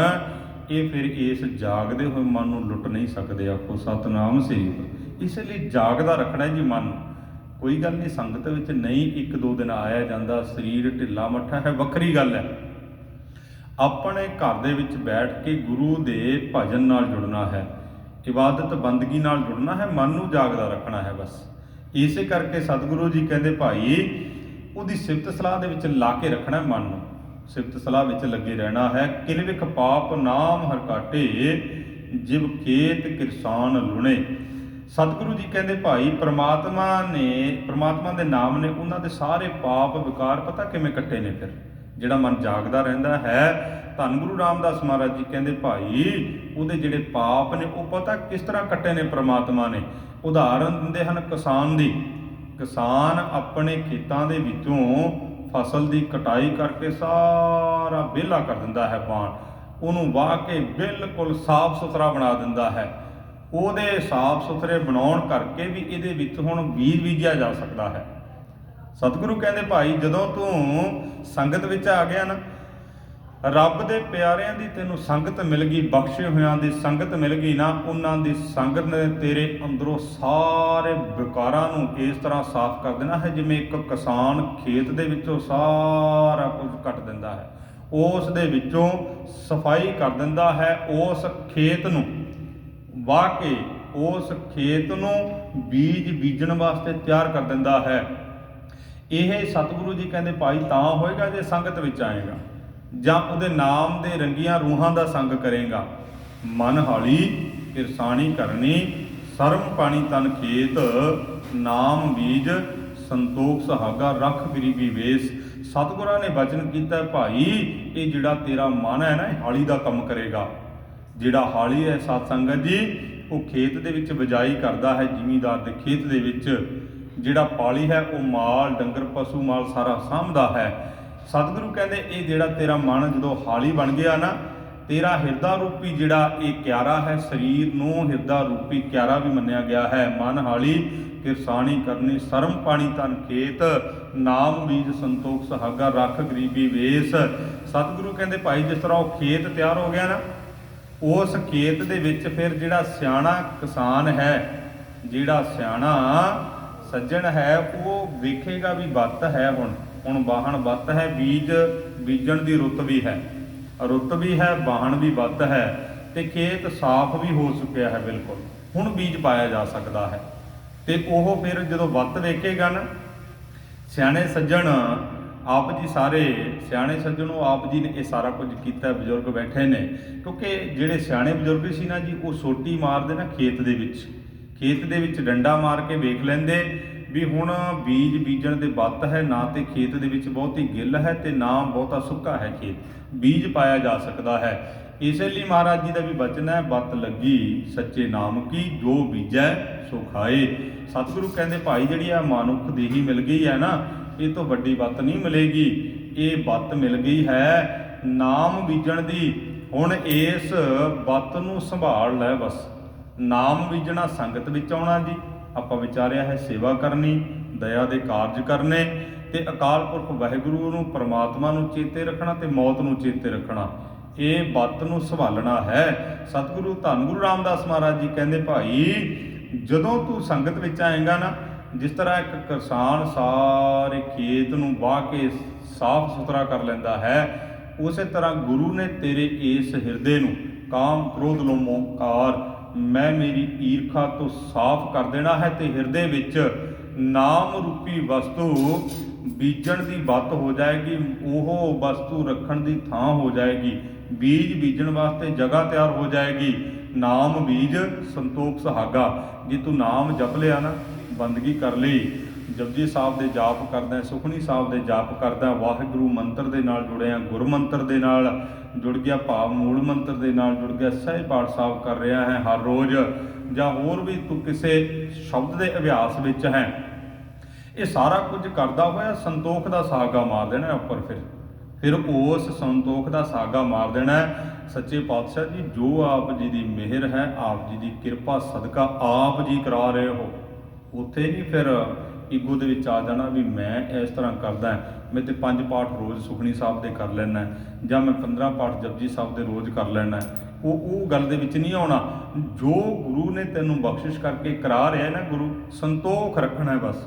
ਇਹ ਫਿਰ ਇਸ ਜਾਗਦੇ ਹੋਏ ਮਨ ਨੂੰ ਲੁੱਟ ਨਹੀਂ ਸਕਦੇ ਆਖੋ। ਸਤਨਾਮ ਸ੍ਰੀ ਇਸ ਲਈ ਜਾਗਦਾ ਰੱਖਣਾ ਜੀ ਮਨ। ਨੂੰ ਕੋਈ ਗੱਲ ਨਹੀਂ, ਸੰਗਤ ਵਿੱਚ ਨਹੀਂ ਇੱਕ ਦੋ ਦਿਨ ਆਇਆ ਜਾਂਦਾ, ਸਰੀਰ ਢਿੱਲਾ ਮੱਠਾ ਹੈ, ਵੱਖਰੀ ਗੱਲ ਹੈ। ਆਪਣੇ ਘਰ ਦੇ ਵਿੱਚ ਬੈਠ ਕੇ ਗੁਰੂ ਦੇ ਭਜਨ ਨਾਲ ਜੁੜਨਾ ਹੈ, ਇਬਾਦਤ ਬੰਦਗੀ ਨਾਲ ਜੁੜਨਾ ਹੈ, ਮਨ ਨੂੰ ਜਾਗਦਾ ਰੱਖਣਾ ਹੈ ਬਸ। ਇਸੇ ਕਰਕੇ ਸਤਿਗੁਰੂ ਜੀ ਕਹਿੰਦੇ, ਭਾਈ, ਉਹਦੀ ਸਿਫਤ ਸਲਾਹ ਦੇ ਵਿੱਚ ਲਾ ਕੇ ਰੱਖਣਾ ਹੈ ਮਨ ਨੂੰ। ਸਿਫਤ ਸਲਾਹ ਵਿੱਚ ਲੱਗੇ ਰਹਿਣਾ ਹੈ ਕਿਲਵਿਕ ਪਾਪ ਨਾਮ ਹਰ ਕਾਟੇ ਜਿਵ ਖੇਤ ਕਿਰਸਾਨ ਲੁਣੇ। ਸਤਿਗੁਰੂ ਜੀ ਕਹਿੰਦੇ, ਭਾਈ, ਪ੍ਰਮਾਤਮਾ ਨੇ, ਪ੍ਰਮਾਤਮਾ ਦੇ ਨਾਮ ਨੇ ਉਹਨਾਂ ਦੇ ਸਾਰੇ ਪਾਪ ਵਿਕਾਰ ਪਤਾ ਕਿਵੇਂ ਕੱਟੇ ਨੇ ਫਿਰ? ਜਿਹੜਾ ਮਨ ਜਾਗਦਾ ਰਹਿੰਦਾ ਹੈ, ਧੰਨ ਗੁਰੂ ਰਾਮਦਾਸ ਮਹਾਰਾਜ ਜੀ ਕਹਿੰਦੇ, ਭਾਈ, ਉਹਦੇ ਜਿਹੜੇ ਪਾਪ ਨੇ, ਉਹ ਪਤਾ ਕਿਸ ਤਰ੍ਹਾਂ ਕੱਟੇ ਨੇ ਪ੍ਰਮਾਤਮਾ ਨੇ? ਉਦਾਹਰਨ ਦਿੰਦੇ ਹਨ ਕਿਸਾਨ ਦੀ। ਕਿਸਾਨ ਆਪਣੇ ਖੇਤਾਂ ਦੇ ਵਿੱਚੋਂ ਫਸਲ ਦੀ ਕਟਾਈ ਕਰਕੇ ਸਾਰਾ ਵਿਹਲਾ ਕਰ ਦਿੰਦਾ ਹੈ ਪਾਣ। ਉਹਨੂੰ ਵਾਹ ਕੇ ਬਿਲਕੁਲ ਸਾਫ਼ ਸੁਥਰਾ ਬਣਾ ਦਿੰਦਾ ਹੈ। ਉਹਦੇ ਸਾਫ਼ ਸੁਥਰੇ ਬਣਾਉਣ ਕਰਕੇ ਵੀ ਇਹਦੇ ਵਿੱਚ ਹੁਣ ਬੀਜ ਬੀਜਿਆ ਜਾ ਸਕਦਾ ਹੈ। ਸਤਿਗੁਰੂ ਕਹਿੰਦੇ, ਭਾਈ, ਜਦੋਂ ਤੂੰ ਸੰਗਤ ਵਿੱਚ ਆ ਗਿਆ ਨਾ, ਰੱਬ ਦੇ ਪਿਆਰਿਆਂ ਦੀ ਤੈਨੂੰ ਸੰਗਤ ਮਿਲ ਗਈ, ਬਖਸ਼ੇ ਹੋਇਆਂ ਦੀ ਸੰਗਤ ਮਿਲ ਗਈ ਨਾ, ਉਹਨਾਂ ਦੀ ਸੰਗਤ ਨੇ ਤੇਰੇ ਅੰਦਰੋਂ ਸਾਰੇ ਵਿਕਾਰਾਂ ਨੂੰ ਇਸ ਤਰ੍ਹਾਂ ਸਾਫ਼ ਕਰ ਦੇਣਾ ਹੈ, ਜਿਵੇਂ ਇੱਕ ਕਿਸਾਨ ਖੇਤ ਦੇ ਵਿੱਚੋਂ ਸਾਰਾ ਕੁਝ ਕੱਟ ਦਿੰਦਾ ਹੈ। ਉਸ ਦੇ ਵਿੱਚੋਂ ਸਫ਼ਾਈ ਕਰ ਦਿੰਦਾ ਹੈ, ਉਸ ਖੇਤ ਨੂੰ ਵਾਹ ਕੇ ਉਸ ਖੇਤ ਨੂੰ ਬੀਜ ਬੀਜਣ ਵਾਸਤੇ ਤਿਆਰ ਕਰ ਦਿੰਦਾ ਹੈ। ਇਹ ਸਤਿਗੁਰੂ ਜੀ ਕਹਿੰਦੇ, ਭਾਈ, ਤਾਂ ਹੋਏਗਾ ਜੇ ਸੰਗਤ ਵਿੱਚ ਆਏਗਾ ਜਾਂ ਉਹਦੇ ਨਾਮ ਦੇ ਰੰਗੀਆਂ ਰੂਹਾਂ ਦਾ ਸੰਗ ਕਰੇਗਾ। ਮਨ ਹਾਲੀ, ਕਿਰਸਾਣੀ ਕਰਨੀ, ਸਰਮ ਪਾਣੀ ਤਨ ਖੇਤ, ਨਾਮ ਬੀਜ, ਸੰਤੋਖ ਸਹਾਗਾ, ਰੱਖ ਗਰੀਬੀ ਵੇਸ ਸਤਿਗੁਰਾਂ ਨੇ ਬਚਨ ਕੀਤਾ, ਭਾਈ, ਇਹ ਜਿਹੜਾ ਤੇਰਾ ਮਨ ਹੈ ਨਾ, ਇਹ ਹਾਲੀ ਦਾ ਕੰਮ ਕਰੇਗਾ। ਜਿਹੜਾ ਹਾਲੀ ਹੈ ਸਤ ਸੰਗਤ ਜੀ, ਉਹ ਖੇਤ ਦੇ ਵਿੱਚ ਬਿਜਾਈ ਕਰਦਾ ਹੈ, ਜ਼ਿਮੀਂਦਾਰ ਦੇ ਖੇਤ ਦੇ ਵਿੱਚ। ਜਿਹੜਾ ਪਾਲੀ ਹੈ, ਉਹ ਮਾਲ, ਡੰਗਰ, ਪਸ਼ੂ ਮਾਲ ਸਾਰਾ ਸਾਂਭਦਾ ਹੈ। ਸਤਿਗੁਰੂ ਕਹਿੰਦੇ, ਇਹ ਜਿਹੜਾ ਤੇਰਾ ਮਨ ਜਦੋਂ ਹਾਲੀ ਬਣ ਗਿਆ ਨਾ, ਤੇਰਾ ਹਿਰਦਾ ਰੂਪੀ ਜਿਹੜਾ ਇਹ ਕਿਆਰਾ ਹੈ, ਸਰੀਰ ਨੂੰ ਹਿਰਦਾ ਰੂਪੀ ਕਿਆਰਾ ਵੀ ਮੰਨਿਆ ਗਿਆ ਹੈ। ਮਨ ਹਾਲੀ, ਕਿਰਸਾਣੀ ਕਰਨੀ, ਸਰਮ ਪਾਣੀ ਤਨ ਖੇਤ, ਨਾਮ ਬੀਜ ਸੰਤੋਖ ਸੁਹਾਗਾ, ਰੱਖ ਗਰੀਬੀ ਵੇਸ। ਸਤਿਗੁਰੂ ਕਹਿੰਦੇ, ਭਾਈ ਜਿਸ ਤਰ੍ਹਾਂ ਉਹ ਖੇਤ ਤਿਆਰ ਹੋ ਗਿਆ ਨਾ ਉਸ ਖੇਤ ਦੇ ਵਿੱਚ ਫਿਰ ਜਿਹੜਾ ਸਿਆਣਾ ਕਿਸਾਨ ਹੈ, ਜਿਹੜਾ ਸਿਆਣਾ ਸੱਜਣ ਹੈ, ਉਹ ਵੇਖੇਗਾ ਵੀ ਬੱਤ ਹੈ ਹੁਣ ਹੁਣ ਬਾਹਣ ਬੱਤ ਹੈ, ਬੀਜ ਬੀਜਣ ਦੀ ਰੁੱਤ ਵੀ ਹੈ। ਰੁੱਤ ਵੀ ਹੈ ਬਾਹਣ ਵੀ ਬੱਤ ਹੈ ਤੇ ਖੇਤ ਸਾਫ਼ ਵੀ ਹੋ ਚੁੱਕਿਆ ਹੈ ਬਿਲਕੁਲ। ਹੁਣ ਬੀਜ ਪਾਇਆ ਜਾ ਸਕਦਾ ਹੈ। ਤੇ ਉਹ ਫਿਰ ਜਦੋਂ ਬੱਤ ਵੇਖੇਗਾ ਨਾ, ਸਿਆਣੇ ਸੱਜਣ ਆਪ ਜੀ ਸਾਰੇ ਸਿਆਣੇ ਸੱਜਣੋ, ਆਪ ਜੀ ਨੇ ਇਹ ਸਾਰਾ ਕੁਝ ਕੀਤਾ, ਬਜ਼ੁਰਗ ਬੈਠੇ ਨੇ। ਕਿਉਂਕਿ ਜਿਹੜੇ ਸਿਆਣੇ ਬਜ਼ੁਰਗ ਸੀ ਨਾ ਜੀ, ਉਹ ਸੋਟੀ ਮਾਰਦੇ ਨਾ ਖੇਤ ਦੇ ਵਿੱਚ। ਖੇਤ ਦੇ ਵਿੱਚ ਡੰਡਾ ਮਾਰ ਕੇ ਵੇਖ ਲੈਂਦੇ ਵੀ ਹੁਣ ਬੀਜ ਬੀਜਣ ਦੇ ਬੱਤ ਹੈ, ਨਾ ਤੇ ਖੇਤ ਦੇ ਵਿੱਚ ਬਹੁਤੀ ਗਿੱਲ ਹੈ ਤੇ ਨਾ ਬਹੁਤਾ ਸੁੱਕਾ ਹੈ ਖੇਤ। ਬੀਜ ਪਾਇਆ ਜਾ ਸਕਦਾ ਹੈ। ਇਸੇ ਲਈ ਮਹਾਰਾਜ ਜੀ ਦਾ ਵੀ ਬਚਨ ਹੈ, ਬੱਤ ਲੱਗੀ ਸੱਚੇ ਨਾਮ ਕੀ, ਜੋ ਬੀਜੈ ਸੋ ਖਾਏ। ਸਤਿਗੁਰੂ ਕਹਿੰਦੇ, ਭਾਈ ਜਿਹੜੀ ਆ ਮਾਨੁਖ ਦੇਹੀ ਮਿਲ ਗਈ ਹੈ ਨਾ ਇਹ ਤੋਂ ਵੱਡੀ ਬੱਤ ਨਹੀਂ ਮਿਲੇਗੀ। ਇਹ ਬੱਤ ਮਿਲ ਗਈ ਹੈ। ਨਾਮ ਬੀਜਣ ਦੀ। ਹੁਣ ਇਸ ਬੱਤ ਨੂੰ ਸੰਭਾਲ ਲੈ ਬਸ। ਨਾਮ ਬੀਜਣਾ ਸੰਗਤ ਵਿੱਚ ਆਉਣਾ ਜੀ। ਆਪਾਂ ਵਿਚਾਰਿਆ ਹੈ ਸੇਵਾ ਕਰਨੀ, ਦਇਆ ਦੇ ਕਾਰਜ ਕਰਨੇ ਤੇ ਅਕਾਲ ਪੁਰਖ ਵਾਹਿਗੁਰੂ ਨੂੰ, ਪਰਮਾਤਮਾ ਨੂੰ ਚੇਤੇ ਰੱਖਣਾ ਤੇ ਮੌਤ ਨੂੰ ਚੇਤੇ ਰੱਖਣਾ। ਇਹ ਬੱਤ ਨੂੰ ਸੰਭਾਲਣਾ ਹੈ। ਸਤਿਗੁਰੂ ਧੰਨ ਗੁਰੂ ਰਾਮਦਾਸ ਮਹਾਰਾਜ ਜੀ ਕਹਿੰਦੇ, ਭਾਈ, ਜਦੋਂ ਤੂੰ ਸੰਗਤ ਵਿੱਚ ਆਏਗਾ ਨਾ ਜਿਸ ਤਰ੍ਹਾਂ ਇੱਕ ਕਿਸਾਨ ਸਾਰੇ ਖੇਤ ਨੂੰ ਵਾਹ ਕੇ ਸਾਫ਼ ਸੁਥਰਾ ਕਰ ਲੈਂਦਾ ਹੈ, ਉਸੇ ਤਰ੍ਹਾਂ ਗੁਰੂ ਨੇ ਤੇਰੇ ਇਸ ਹਿਰਦੇ ਨੂੰ ਕਾਮ ਕ੍ਰੋਧ ਲੋਭ ਮੋਹਕਾਰ ਮੈਂ ਮੇਰੀ ਈਰਖਾ ਤੋਂ ਸਾਫ਼ ਕਰ ਦੇਣਾ ਹੈ ਤੇ ਹਿਰਦੇ ਵਿੱਚ ਨਾਮ ਰੂਪੀ ਵਸਤੂ ਬੀਜਣ ਦੀ ਬੱਤ ਹੋ ਜਾਏਗੀ, ਉਹ ਵਸਤੂ ਰੱਖਣ ਦੀ ਥਾਂ ਹੋ ਜਾਏਗੀ, ਬੀਜ ਬੀਜਣ ਵਾਸਤੇ ਜਗ੍ਹਾ ਤਿਆਰ ਹੋ ਜਾਏਗੀ। ਨਾਮ ਬੀਜ ਸੰਤੋਖ ਸੁਹਾਗਾ। ਜੇ ਤੂੰ ਨਾਮ ਜਪ ਲਿਆ ਨਾ ਬੰਦਗੀ ਕਰ ਲਈ। ਜਪਜੀ ਸਾਹਿਬ ਦੇ ਜਾਪ ਕਰਦਾ ਹੈ, ਸੁਖਣੀ ਸਾਹਿਬ ਦੇ ਜਾਪ ਕਰਦਾ ਵਾਹਿਗੁਰੂ ਮੰਤਰ ਦੇ ਨਾਲ ਜੁੜਿਆ ਗੁਰ ਮੰਤਰ ਦੇ ਨਾਲ ਜੁੜ ਗਿਆ ਭਾਵ ਮੂਲ ਮੰਤਰ ਦੇ ਨਾਲ ਜੁੜ ਗਿਆ ਸਹਿਜ ਪਾਠ ਸਾਹਿਬ ਕਰ ਰਿਹਾ ਹੈ ਹਰ ਰੋਜ਼। ਜਾਂ ਹੋਰ ਵੀ ਤੂੰ ਕਿਸੇ ਸ਼ਬਦ ਦੇ ਅਭਿਆਸ ਵਿੱਚ ਹੈ। ਇਹ ਸਾਰਾ ਕੁਝ ਕਰਦਾ ਹੋਇਆ ਸੰਤੋਖ ਦਾ ਸਾਗਾ ਮਾਰ ਦੇਣਾ ਉੱਪਰ ਫਿਰ। ਫਿਰ ਉਸ ਸੰਤੋਖ ਦਾ ਸਾਗਾ ਮਾਰ ਦੇਣਾ ਸੱਚੇ ਪਾਤਸ਼ਾਹ ਜੀ ਜੋ ਆਪ ਜੀ ਦੀ ਮਿਹਰ ਹੈ ਆਪ ਜੀ ਦੀ ਕਿਰਪਾ ਸਦਕਾ ਆਪ ਜੀ ਕਰਾ ਰਹੇ ਹੋ। ਉੱਥੇ ਨਹੀਂ ਫਿਰ ਈਗੋ ਦੇ ਵਿੱਚ ਆ ਜਾਣਾ ਵੀ ਮੈਂ ਇਸ ਤਰ੍ਹਾਂ ਕਰਦਾ ਮੈਂ ਤੇ ਪੰਜ ਪਾਠ ਰੋਜ਼ ਸੁਖਣੀ ਸਾਹਿਬ ਦੇ ਕਰ ਲੈਣਾ ਜਾਂ ਮੈਂ 15 ਪਾਠ ਜਪਜੀ ਸਾਹਿਬ ਦੇ ਰੋਜ਼ ਕਰ ਲੈਣਾ ਉਹ ਉਹ ਗੱਲ ਦੇ ਵਿੱਚ ਨਹੀਂ ਆਉਣਾ। ਜੋ ਗੁਰੂ ਨੇ ਤੈਨੂੰ ਬਖਸ਼ਿਸ਼ ਕਰਕੇ ਕਰਾ ਰਿਹਾ ਨਾ ਗੁਰੂ, ਸੰਤੋਖ ਰੱਖਣਾ ਹੈ ਬਸ।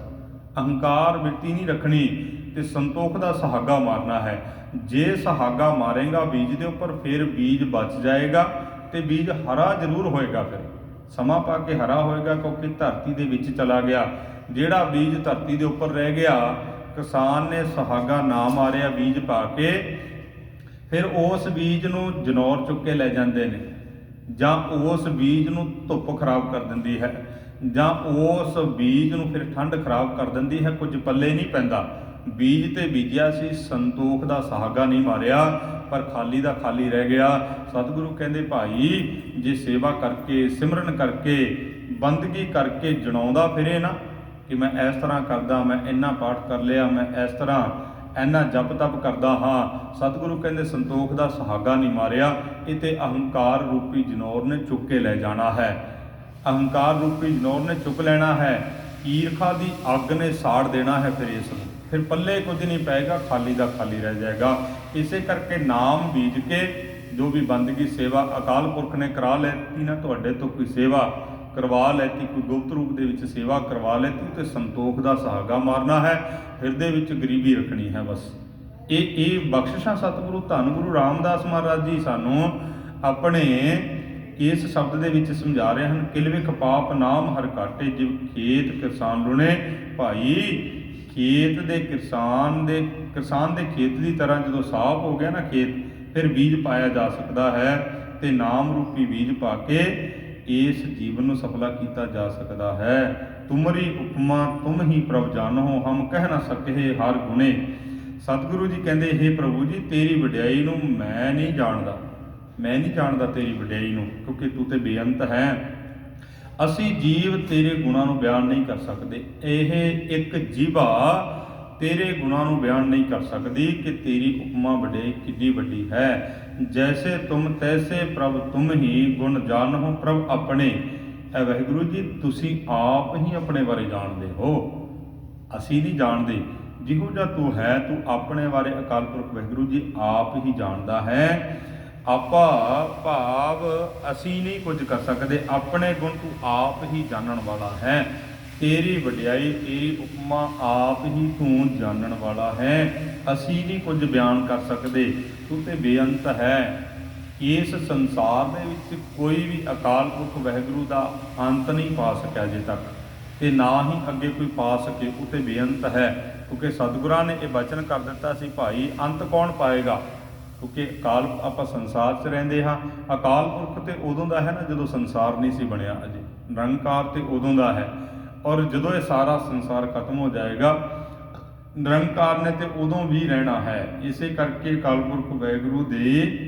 ਅਹੰਕਾਰ ਮਿੱਟੀ ਨਹੀਂ ਰੱਖਣੀ ਤੇ ਸੰਤੋਖ ਦਾ ਸੁਹਾਗਾ ਮਾਰਨਾ ਹੈ। ਜੇ ਸੁਹਾਗਾ ਮਾਰੇਗਾ ਬੀਜ ਦੇ ਉੱਪਰ, ਫਿਰ ਬੀਜ ਬਚ ਜਾਏਗਾ ਤੇ ਬੀਜ ਹਰਾ ਜ਼ਰੂਰ ਹੋਏਗਾ ਫਿਰ। ਸਮਾਂ ਪਾ ਕੇ ਹਰਾ ਹੋਏਗਾ ਕਿਉਂਕਿ ਧਰਤੀ ਦੇ ਵਿੱਚ ਚਲਾ ਗਿਆ। ਜਿਹੜਾ ਬੀਜ ਧਰਤੀ ਦੇ ਉੱਪਰ ਰਹਿ ਗਿਆ, ਕਿਸਾਨ ਨੇ ਸੁਹਾਗਾ ਨਾ ਮਾਰਿਆ ਬੀਜ ਪਾ ਕੇ, ਫਿਰ ਉਸ ਬੀਜ ਨੂੰ ਜਨੌਰ ਚੁੱਕ ਕੇ ਲੈ ਜਾਂਦੇ ਨੇ। ਜਾਂ ਉਸ ਬੀਜ ਨੂੰ ਧੁੱਪ ਖਰਾਬ ਕਰ ਦਿੰਦੀ ਹੈ। ਜਾਂ ਉਸ ਬੀਜ ਨੂੰ ਫਿਰ ਠੰਡ ਖਰਾਬ ਕਰ ਦਿੰਦੀ ਹੈ, ਕੁਝ ਪੱਲੇ ਨਹੀਂ ਪੈਂਦਾ। ਬੀਜ ਤੇ ਬੀਜਿਆ ਸੀ, ਸੰਤੋਖ ਦਾ ਸਹਾਗਾ ਨਹੀਂ ਮਾਰਿਆ, ਪਰ ਖਾਲੀ ਦਾ ਖਾਲੀ ਰਹਿ ਗਿਆ। ਸਤਿਗੁਰੂ ਕਹਿੰਦੇ, ਭਾਈ, ਜੇ ਸੇਵਾ ਕਰਕੇ, ਸਿਮਰਨ ਕਰਕੇ, ਬੰਦਗੀ ਕਰਕੇ ਜਣਾਉਂਦਾ ਫਿਰੇ ਨਾ, ਕਿ ਮੈਂ ਇਸ ਤਰ੍ਹਾਂ ਕਰਦਾ, ਮੈਂ ਇੰਨਾ ਪਾਠ ਕਰ ਲਿਆ, ਮੈਂ ਇਸ ਤਰ੍ਹਾਂ ਇੰਨਾ ਜਪ ਤਪ ਕਰਦਾ ਹਾਂ। ਸਤਿਗੁਰੂ ਕਹਿੰਦੇ, ਸੰਤੋਖ ਦਾ ਸੁਹਾਗਾ ਨਹੀਂ ਮਾਰਿਆ ਇਹ ਤੇ ਅਹੰਕਾਰ ਰੂਪੀ ਜਨੌਰ ਨੇ ਚੁੱਕ ਕੇ ਲੈ ਜਾਣਾ ਹੈ। ਅਹੰਕਾਰ ਰੂਪੀ ਜਨੌਰ ਨੇ ਚੁੱਕ ਲੈਣਾ ਹੈ। ਈਰਖਾ ਦੀ ਅੱਗ ਨੇ ਸਾੜ ਦੇਣਾ ਹੈ ਫਿਰ ਇਸ ਨੂੰ। ਫਿਰ ਪੱਲੇ ਕੁਝ ਨਹੀਂ ਪਏਗਾ, ਖਾਲੀ ਦਾ ਖਾਲੀ ਰਹਿ ਜਾਏਗਾ। ਇਸੇ ਕਰਕੇ ਨਾਮ ਬੀਜ ਕੇ ਜੋ ਵੀ ਬੰਦਗੀ ਸੇਵਾ ਅਕਾਲ ਪੁਰਖ ਨੇ ਕਰਾ ਲੈਤੀ ਨਾ, ਤੁਹਾਡੇ ਤੋਂ ਕੋਈ ਸੇਵਾ ਕਰਵਾ ਲੈਤੀ, ਕੋਈ ਗੁਪਤ ਰੂਪ ਦੇ ਵਿੱਚ ਸੇਵਾ ਕਰਵਾ ਲੈਤੀ, ਤੇ ਸੰਤੋਖ ਦਾ ਸਹਾਗਾ ਮਾਰਨਾ ਹੈ, ਹਿਰਦੇ ਵਿੱਚ ਗਰੀਬੀ ਰੱਖਣੀ ਹੈ ਬਸ। ਇਹ ਇਹ ਬਖਸ਼ਿਸ਼ਾਂ ਸਤਿਗੁਰੂ, ਧੰਨ ਗੁਰੂ ਰਾਮਦਾਸ ਮਹਾਰਾਜ ਜੀ ਸਾਨੂੰ ਆਪਣੇ ਇਸ ਸ਼ਬਦ ਦੇ ਵਿੱਚ ਸਮਝਾ ਰਹੇ ਹਨ, ਕਿਲਵਿਖ ਪਾਪ ਨਾਮ ਹਰ ਕਾਟੇ ਜਿਵ ਖੇਤ ਕਿਸਾਨ ਲੁਣੇ, ਭਾਈ ਖੇਤ ਦੇ ਕਿਸਾਨ ਦੇ ਕਿਸਾਨ ਦੇ ਖੇਤ ਦੀ ਤਰ੍ਹਾਂ ਜਦੋਂ ਸਾਫ਼ ਹੋ ਗਿਆ ਨਾ ਖੇਤ, ਫਿਰ ਬੀਜ ਪਾਇਆ ਜਾ ਸਕਦਾ ਹੈ ਤੇ ਨਾਮ ਰੂਪੀ ਬੀਜ ਪਾ ਕੇ ਇਸ ਜੀਵਨ ਨੂੰ ਸਫਲਾ ਕੀਤਾ ਜਾ ਸਕਦਾ ਹੈ। ਤੁਮਰੀ ਉਪਮਾ ਤੁਮ ਹੀ ਪ੍ਰਭ ਜਾਨੋ ਹਮ ਕਹਿ ਨਾ ਸਕੇ ਹਰ ਗੁਣੇ। ਸਤਿਗੁਰੂ ਜੀ ਕਹਿੰਦੇ ਇਹ ਪ੍ਰਭੂ ਜੀ, ਤੇਰੀ ਵਡਿਆਈ ਨੂੰ ਮੈਂ ਨਹੀਂ ਜਾਣਦਾ। ਮੈਂ ਨਹੀਂ ਜਾਣਦਾ ਤੇਰੀ ਵਡਿਆਈ ਨੂੰ, ਕਿਉਂਕਿ ਤੂੰ ਤੇ ਬੇਅੰਤ ਹੈ। ਅਸੀਂ ਜੀਵ ਤੇਰੇ ਗੁਣਾਂ ਨੂੰ ਬਿਆਨ ਨਹੀਂ ਕਰ ਸਕਦੇ। ਇਹ ਇੱਕ ਜੀਵਾ ਤੇਰੇ ਗੁਣਾਂ ਨੂੰ ਬਿਆਨ ਨਹੀਂ ਕਰ ਸਕਦੀ ਕਿ ਤੇਰੀ ਉਪਮਾ ਵੱਡੇ ਕਿੰਨੀ ਵੱਡੀ ਹੈ। ਜੈਸੇ ਤੁਮ, ਤੈਸੇ ਪ੍ਰਭ ਤੁਮ ਹੀ ਗੁਣ ਜਾਣੋ ਪ੍ਰਭ ਆਪਣੇ। ਐ ਵਾਹਿਗੁਰੂ ਜੀ, ਤੁਸੀਂ ਆਪ ਹੀ ਆਪਣੇ ਬਾਰੇ ਜਾਣਦੇ ਹੋ। ਅਸੀਂ ਨਹੀਂ ਜਾਣਦੇ। ਜਿਹੋ ਜਿਹਾ ਤੂੰ ਹੈ, ਤੂੰ ਆਪਣੇ ਬਾਰੇ ਅਕਾਲ ਪੁਰਖ ਵਾਹਿਗੁਰੂ ਜੀ ਆਪ ਹੀ ਜਾਣਦਾ ਹੈ। ਆਪਾ ਭਾਵ ਅਸੀਂ ਨਹੀਂ ਕੁਝ ਕਰ ਸਕਦੇ, ਆਪਣੇ ਗੁਣ ਤੂੰ ਆਪ ਹੀ ਜਾਣਨ ਵਾਲਾ ਹੈ। ਤੇਰੀ ਵਡਿਆਈ ਤੇਰੀ ਉਪਮਾ ਆਪ ਹੀ ਤੂੰ ਜਾਣਨ ਵਾਲਾ ਹੈ। ਅਸੀਂ ਨਹੀਂ ਕੁਝ ਬਿਆਨ ਕਰ ਸਕਦੇ, ਤੂੰ ਤੇ ਬੇਅੰਤ ਹੈ। ਇਸ ਸੰਸਾਰ ਦੇ ਵਿੱਚ ਕੋਈ ਵੀ ਅਕਾਲ ਪੁਰਖ ਵਹਿਗੁਰੂ ਦਾ ਅੰਤ ਨਹੀਂ ਪਾ ਸਕਿਆ ਜੇ ਤੱਕ, ਤੇ ਨਾ ਹੀ ਅੱਗੇ ਕੋਈ ਪਾ ਸਕੇ, ਉਹ ਤੇ ਬੇਅੰਤ ਹੈ। ਕਿਉਂਕਿ ਸਤਿਗੁਰਾਂ ਨੇ ਇਹ ਬਚਨ ਕਰ ਦਿੱਤਾ ਸੀ, ਭਾਈ ਅੰਤ ਕੌਣ ਪਾਏਗਾ? ਕਿਉਂਕਿ ਅਕਾਲ ਆਪਾਂ ਸੰਸਾਰ 'ਚ ਰਹਿੰਦੇ ਹਾਂ, ਅਕਾਲ ਪੁਰਖ ਤੇ ਉਦੋਂ ਦਾ ਹੈ ਨਾ ਜਦੋਂ ਸੰਸਾਰ ਨਹੀਂ ਸੀ ਬਣਿਆ ਅਜੇ। ਨਿਰੰਕਾਰ ਤੇ ਉਦੋਂ ਦਾ ਹੈ। ਔਰ ਜਦੋਂ ਇਹ ਸਾਰਾ ਸੰਸਾਰ ਖਤਮ ਹੋ ਜਾਏਗਾ, ਨਿਰੰਕਾਰ ਨੇ ਤੇ ਉਦੋਂ ਵੀ ਰਹਿਣਾ ਹੈ। ਇਸੇ ਕਰਕੇ ਅਕਾਲ ਪੁਰਖ ਵਾਹਿਗੁਰੂ ਦੀ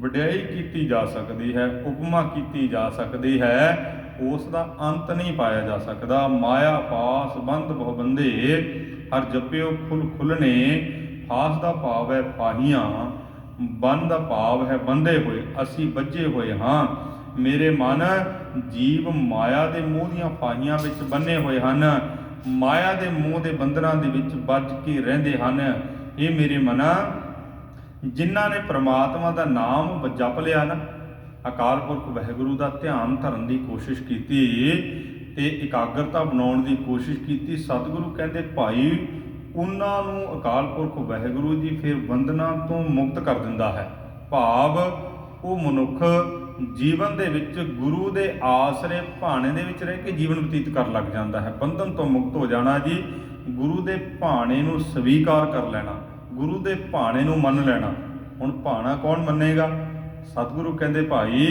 ਵਡਿਆਈ ਕੀਤੀ ਜਾ ਸਕਦੀ ਹੈ, ਉਪਮਾ ਕੀਤੀ ਜਾ ਸਕਦੀ ਹੈ। ਉਸ ਦਾ ਅੰਤ ਨਹੀਂ ਪਾਇਆ ਜਾ ਸਕਦਾ। ਮਾਇਆ, ਪਾਸ ਬੰਦ ਬਹੁ ਬੰਦੇ ਹਰ ਜਪਿਓ ਖੁੱਲ ਖੁੱਲਨੇ ਫਾਸ ਦਾ ਭਾਵ ਹੈ ਫਾਹੀਆਂ। ਬੰਨ ਦਾ ਭਾਵ ਹੈ ਬੰਦੇ ਹੋਏ, ਅਸੀਂ ਬੱਝੇ ਹੋਏ ਹਾਂ। ਮੇਰੇ ਮਨ ਜੀਵ ਮਾਇਆ ਦੇ ਮੋਹ ਦੀਆਂ ਫਾਹੀਆਂ ਵਿੱਚ ਬੰਨੇ ਹੋਏ ਹਨ। ਮਾਇਆ ਦੇ ਮੋਹ ਦੇ ਬੰਧਨਾਂ ਦੇ ਵਿੱਚ ਵੱਜ ਕੇ ਰਹਿੰਦੇ ਹਨ। ਇਹ ਮੇਰੇ ਮਨਾ, ਜਿਨ੍ਹਾਂ ਨੇ ਪ੍ਰਮਾਤਮਾ ਦਾ ਨਾਮ ਜਪ ਲਿਆ ਨਾ, ਅਕਾਲ ਪੁਰਖ ਵਾਹਿਗੁਰੂ ਦਾ ਧਿਆਨ ਧਰਨ ਦੀ ਕੋਸ਼ਿਸ਼ ਕੀਤੀ ਤੇ ਇਕਾਗਰਤਾ ਬਣਾਉਣ ਦੀ ਕੋਸ਼ਿਸ਼ ਕੀਤੀ, ਸਤਿਗੁਰੂ ਕਹਿੰਦੇ, ਭਾਈ ਉਹਨਾਂ ਨੂੰ ਅਕਾਲ ਪੁਰਖ ਵਾਹਿਗੁਰੂ ਜੀ ਫਿਰ ਬੰਧਨਾਂ ਤੋਂ ਮੁਕਤ ਕਰ ਦਿੰਦਾ ਹੈ। ਭਾਵ ਉਹ ਮਨੁੱਖ ਜੀਵਨ ਦੇ ਵਿੱਚ ਗੁਰੂ ਦੇ ਆਸਰੇ ਭਾਣੇ ਦੇ ਵਿੱਚ ਰਹਿ ਕੇ ਜੀਵਨ ਬਤੀਤ ਕਰਨ ਲੱਗ ਜਾਂਦਾ ਹੈ। ਬੰਧਨ ਤੋਂ ਮੁਕਤ ਹੋ ਜਾਣਾ ਜੀ, ਗੁਰੂ ਦੇ ਭਾਣੇ ਨੂੰ ਸਵੀਕਾਰ ਕਰ ਲੈਣਾ, ਗੁਰੂ ਦੇ ਭਾਣੇ ਨੂੰ ਮੰਨ ਲੈਣਾ। ਹੁਣ ਭਾਣਾ ਕੌਣ ਮੰਨੇਗਾ? ਸਤਿਗੁਰੂ ਕਹਿੰਦੇ ਭਾਈ,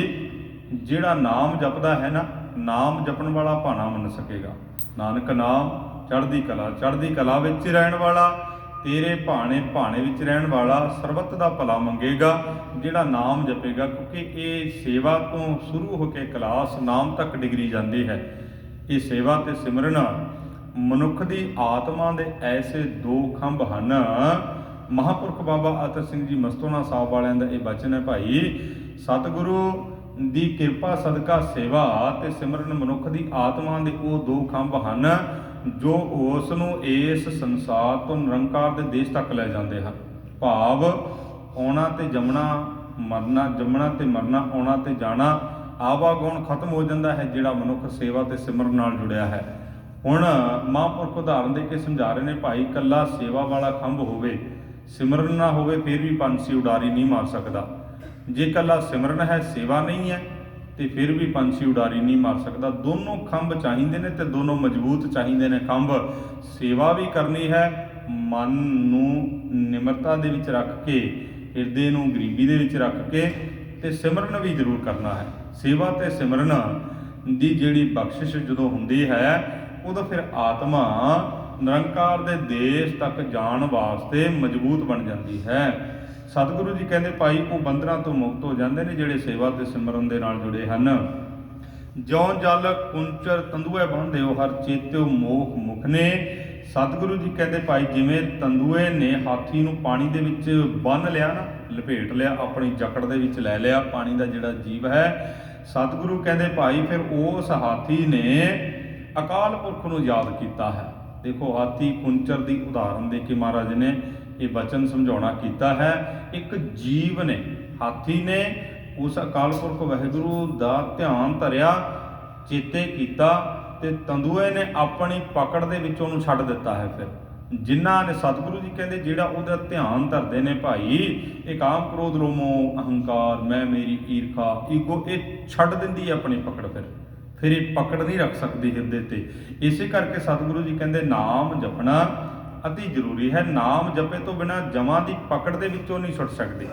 ਜਿਹੜਾ ਨਾਮ ਜਪਦਾ ਹੈ ਨਾ, ਨਾਮ ਜਪਣ ਵਾਲਾ ਭਾਣਾ ਮੰਨ ਸਕੇਗਾ। ਨਾਨਕ ਨਾਮ ਚੜ੍ਹਦੀ ਕਲਾ ਚੜ੍ਹਦੀ ਕਲਾ ਵਿੱਚ ਰਹਿਣ ਵਾਲਾ, ਤੇਰੇ ਭਾਣੇ ਭਾਣੇ ਵਿੱਚ ਰਹਿਣ ਵਾਲਾ ਸਰਬੱਤ ਦਾ ਭਲਾ ਮੰਗੇਗਾ, ਜਿਹੜਾ ਨਾਮ ਜਪੇਗਾ, ਕਿਉਂਕਿ ਇਹ ਸੇਵਾ ਤੋਂ ਸ਼ੁਰੂ ਹੋ ਕੇ ਕਲਾਸ ਨਾਮ ਤੱਕ ਡਿਗਰੀ ਜਾਂਦੀ ਹੈ। ਇਹ ਸੇਵਾ ਤੇ ਸਿਮਰਨ ਮਨੁੱਖ ਦੀ ਆਤਮਾ ਦੇ ਐਸੇ ਦੋ ਖੰਭ ਹਨ। ਮਹਾਪੁਰਖ ਬਾਬਾ ਅਤਰ ਸਿੰਘ ਜੀ ਮਸਤੋਨਾ ਸਾਹਿਬ ਵਾਲਿਆਂ ਦਾ ਇਹ ਬਚਨ ਹੈ ਭਾਈ, ਸਤਿਗੁਰੂ ਦੀ ਕਿਰਪਾ, ਸਦਕਾ, ਸੇਵਾ ਤੇ ਸਿਮਰਨ ਮਨੁੱਖ ਦੀ ਆਤਮਾ ਦੇ ਉਹ ਦੋ ਖੰਭ ਹਨ। ਜੋ ਉਸ ਨੂੰ ਇਸ ਸੰਸਾਰ ਤੋਂ ਨਿਰੰਕਾਰ ਦੇ ਦੇਸ਼ ਤੱਕ ਲੈ ਜਾਂਦੇ ਹਨ। ਭਾਵ ਆਉਣਾ ਤੇ ਜੰਮਣਾ, ਮਰਨਾ, ਜੰਮਣਾ ਤੇ ਮਰਨਾ ਆਉਣਾ ਤੇ ਜਾਣਾ ਆਵਾਗੁਣ ਖਤਮ ਹੋ ਜਾਂਦਾ ਹੈ, ਜਿਹੜਾ ਮਨੁੱਖ ਸੇਵਾ ਤੇ ਸਿਮਰਨ ਨਾਲ ਜੁੜਿਆ ਹੈ। ਹੁਣ ਮਹਾਂਪੁਰਖ ਉਦਾਹਰਨ ਦੇ ਕੇ ਸਮਝਾ ਰਹੇ ਨੇ, ਭਾਈ ਕੱਲਾ ਸੇਵਾ ਵਾਲਾ ਖੰਭ ਹੋਵੇ, ਸਿਮਰਨ ਨਾ ਹੋਵੇ, ਫਿਰ ਵੀ ਪੰਛੀ ਉਡਾਰੀ ਨਹੀਂ ਮਾਰ ਸਕਦਾ। ਜੇ ਕੱਲਾ ਸਿਮਰਨ ਹੈ, ਸੇਵਾ ਨਹੀਂ ਹੈ ਤੇ ਫਿਰ ਵੀ ਪੰਛੀ ਉਡਾਰੀ ਨਹੀਂ ਮਾਰ ਸਕਦਾ। ਦੋਨੋਂ ਖੰਭ ਚਾਹੀਦੇ ਨੇ ਤੇ ਦੋਨੋਂ ਮਜ਼ਬੂਤ ਚਾਹੀਦੇ ਨੇ ਖੰਭ। ਸੇਵਾ ਵੀ ਕਰਨੀ ਹੈ, ਮਨ ਨੂੰ ਨਿਮਰਤਾ ਦੇ ਵਿੱਚ ਰੱਖ ਕੇ, ਹਿਰਦੇ ਨੂੰ ਗਰੀਬੀ ਦੇ ਵਿੱਚ ਰੱਖ ਕੇ ਤੇ ਸਿਮਰਨ ਵੀ ਜ਼ਰੂਰ ਕਰਨਾ ਹੈ। ਸੇਵਾ ਤੇ ਸਿਮਰਨ ਦੀ ਜਿਹੜੀ ਬਖਸ਼ਿਸ਼ ਜਦੋਂ ਹੁੰਦੀ ਹੈ, ਉਦੋਂ ਫਿਰ ਆਤਮਾ ਨਿਰੰਕਾਰ ਦੇ ਦੇਸ਼ ਤੱਕ ਜਾਣ ਵਾਸਤੇ ਮਜ਼ਬੂਤ ਬਣ ਜਾਂਦੀ ਹੈ। ਸਤਿਗੁਰੂ ਜੀ ਕਹਿੰਦੇ ਭਾਈ, ਉਹ ਬੰਦਰਾਂ ਤੋਂ ਮੁਕਤ ਹੋ ਜਾਂਦੇ ਨੇ ਜਿਹੜੇ ਸੇਵਾ ਤੇ ਸਿਮਰਨ ਦੇ ਨਾਲ ਜੁੜੇ ਹਨ। ਜਿਉ ਜਲ ਕੁੰਚਰ ਤੰਦੂਏ ਬੰਨਦੇ ਹੋ ਹਰ ਚੇਤਿਓ ਮੋਖ ਨੇ। ਸਤਿਗੁਰੂ ਜੀ ਕਹਿੰਦੇ ਭਾਈ, ਜਿਵੇਂ ਤੰਦੂਏ ਨੇ ਹਾਥੀ ਨੂੰ ਪਾਣੀ ਦੇ ਵਿੱਚ ਬੰਨ ਲਿਆ ਨਾ, ਲਪੇਟ ਲਿਆ, ਆਪਣੀ ਜਕੜ ਦੇ ਵਿੱਚ ਲੈ ਲਿਆ, ਪਾਣੀ ਦਾ ਜਿਹੜਾ ਜੀਵ ਹੈ, ਸਤਿਗੁਰੂ ਕਹਿੰਦੇ ਭਾਈ, ਫਿਰ ਉਸ ਹਾਥੀ ਨੇ ਅਕਾਲ ਪੁਰਖ ਨੂੰ ਯਾਦ ਕੀਤਾ ਹੈ। ਦੇਖੋ, ਹਾਥੀ ਕੁੰਚਰ ਦੀ ਉਦਾਹਰਨ ਦੇ ਕੇ ਮਹਾਰਾਜ ਨੇ ਇਹ ਬਚਨ ਸਮਝਾਉਣਾ ਕੀਤਾ ਹੈ। ਇੱਕ ਜੀਵ ਨੇ, ਹਾਥੀ ਨੇ ਉਸ ਅਕਾਲ ਪੁਰਖ ਵਾਹਿਗੁਰੂ ਦਾ ਧਿਆਨ ਧਰਿਆ, ਚੇਤੇ ਕੀਤਾ ਤੇ ਤੰਦੂਏ ਨੇ ਆਪਣੀ ਪਕੜ ਦੇ ਵਿੱਚ ਉਹਨੂੰ ਛੱਡ ਦਿੱਤਾ ਹੈ ਫਿਰ। ਜਿਨ੍ਹਾਂ ਨੇ ਸਤਿਗੁਰੂ ਜੀ ਕਹਿੰਦੇ ਜਿਹੜਾ ਉਹਦਾ ਧਿਆਨ ਧਰਦੇ ਨੇ ਭਾਈ, ਇਹ ਕਾਮ ਕ੍ਰੋਧ ਲੋਮੋ ਅਹੰਕਾਰ, ਮੈਂ ਮੇਰੀ ਈਰਖਾ, ਈਗੋ, ਇਹ ਛੱਡ ਦਿੰਦੀ ਹੈ ਆਪਣੀ ਪਕੜ ਫਿਰ। ਫਿਰ ਇਹ ਪਕੜ ਨਹੀਂ ਰੱਖ ਸਕਦੀ ਹਿਰਦੇ ਤੇ। ਇਸੇ ਕਰਕੇ ਸਤਿਗੁਰੂ ਜੀ ਕਹਿੰਦੇ, ਨਾਮ ਜਪਣਾ ਅਤੀ ਜ਼ਰੂਰੀ ਹੈ। ਨਾਮ ਜਪੇ ਤੋਂ ਬਿਨਾ ਜਮਾਂ ਦੀ ਪਕੜ ਦੇ ਵਿੱਚੋਂ ਨਹੀਂ ਛੁੱਟ ਸਕਦੇ।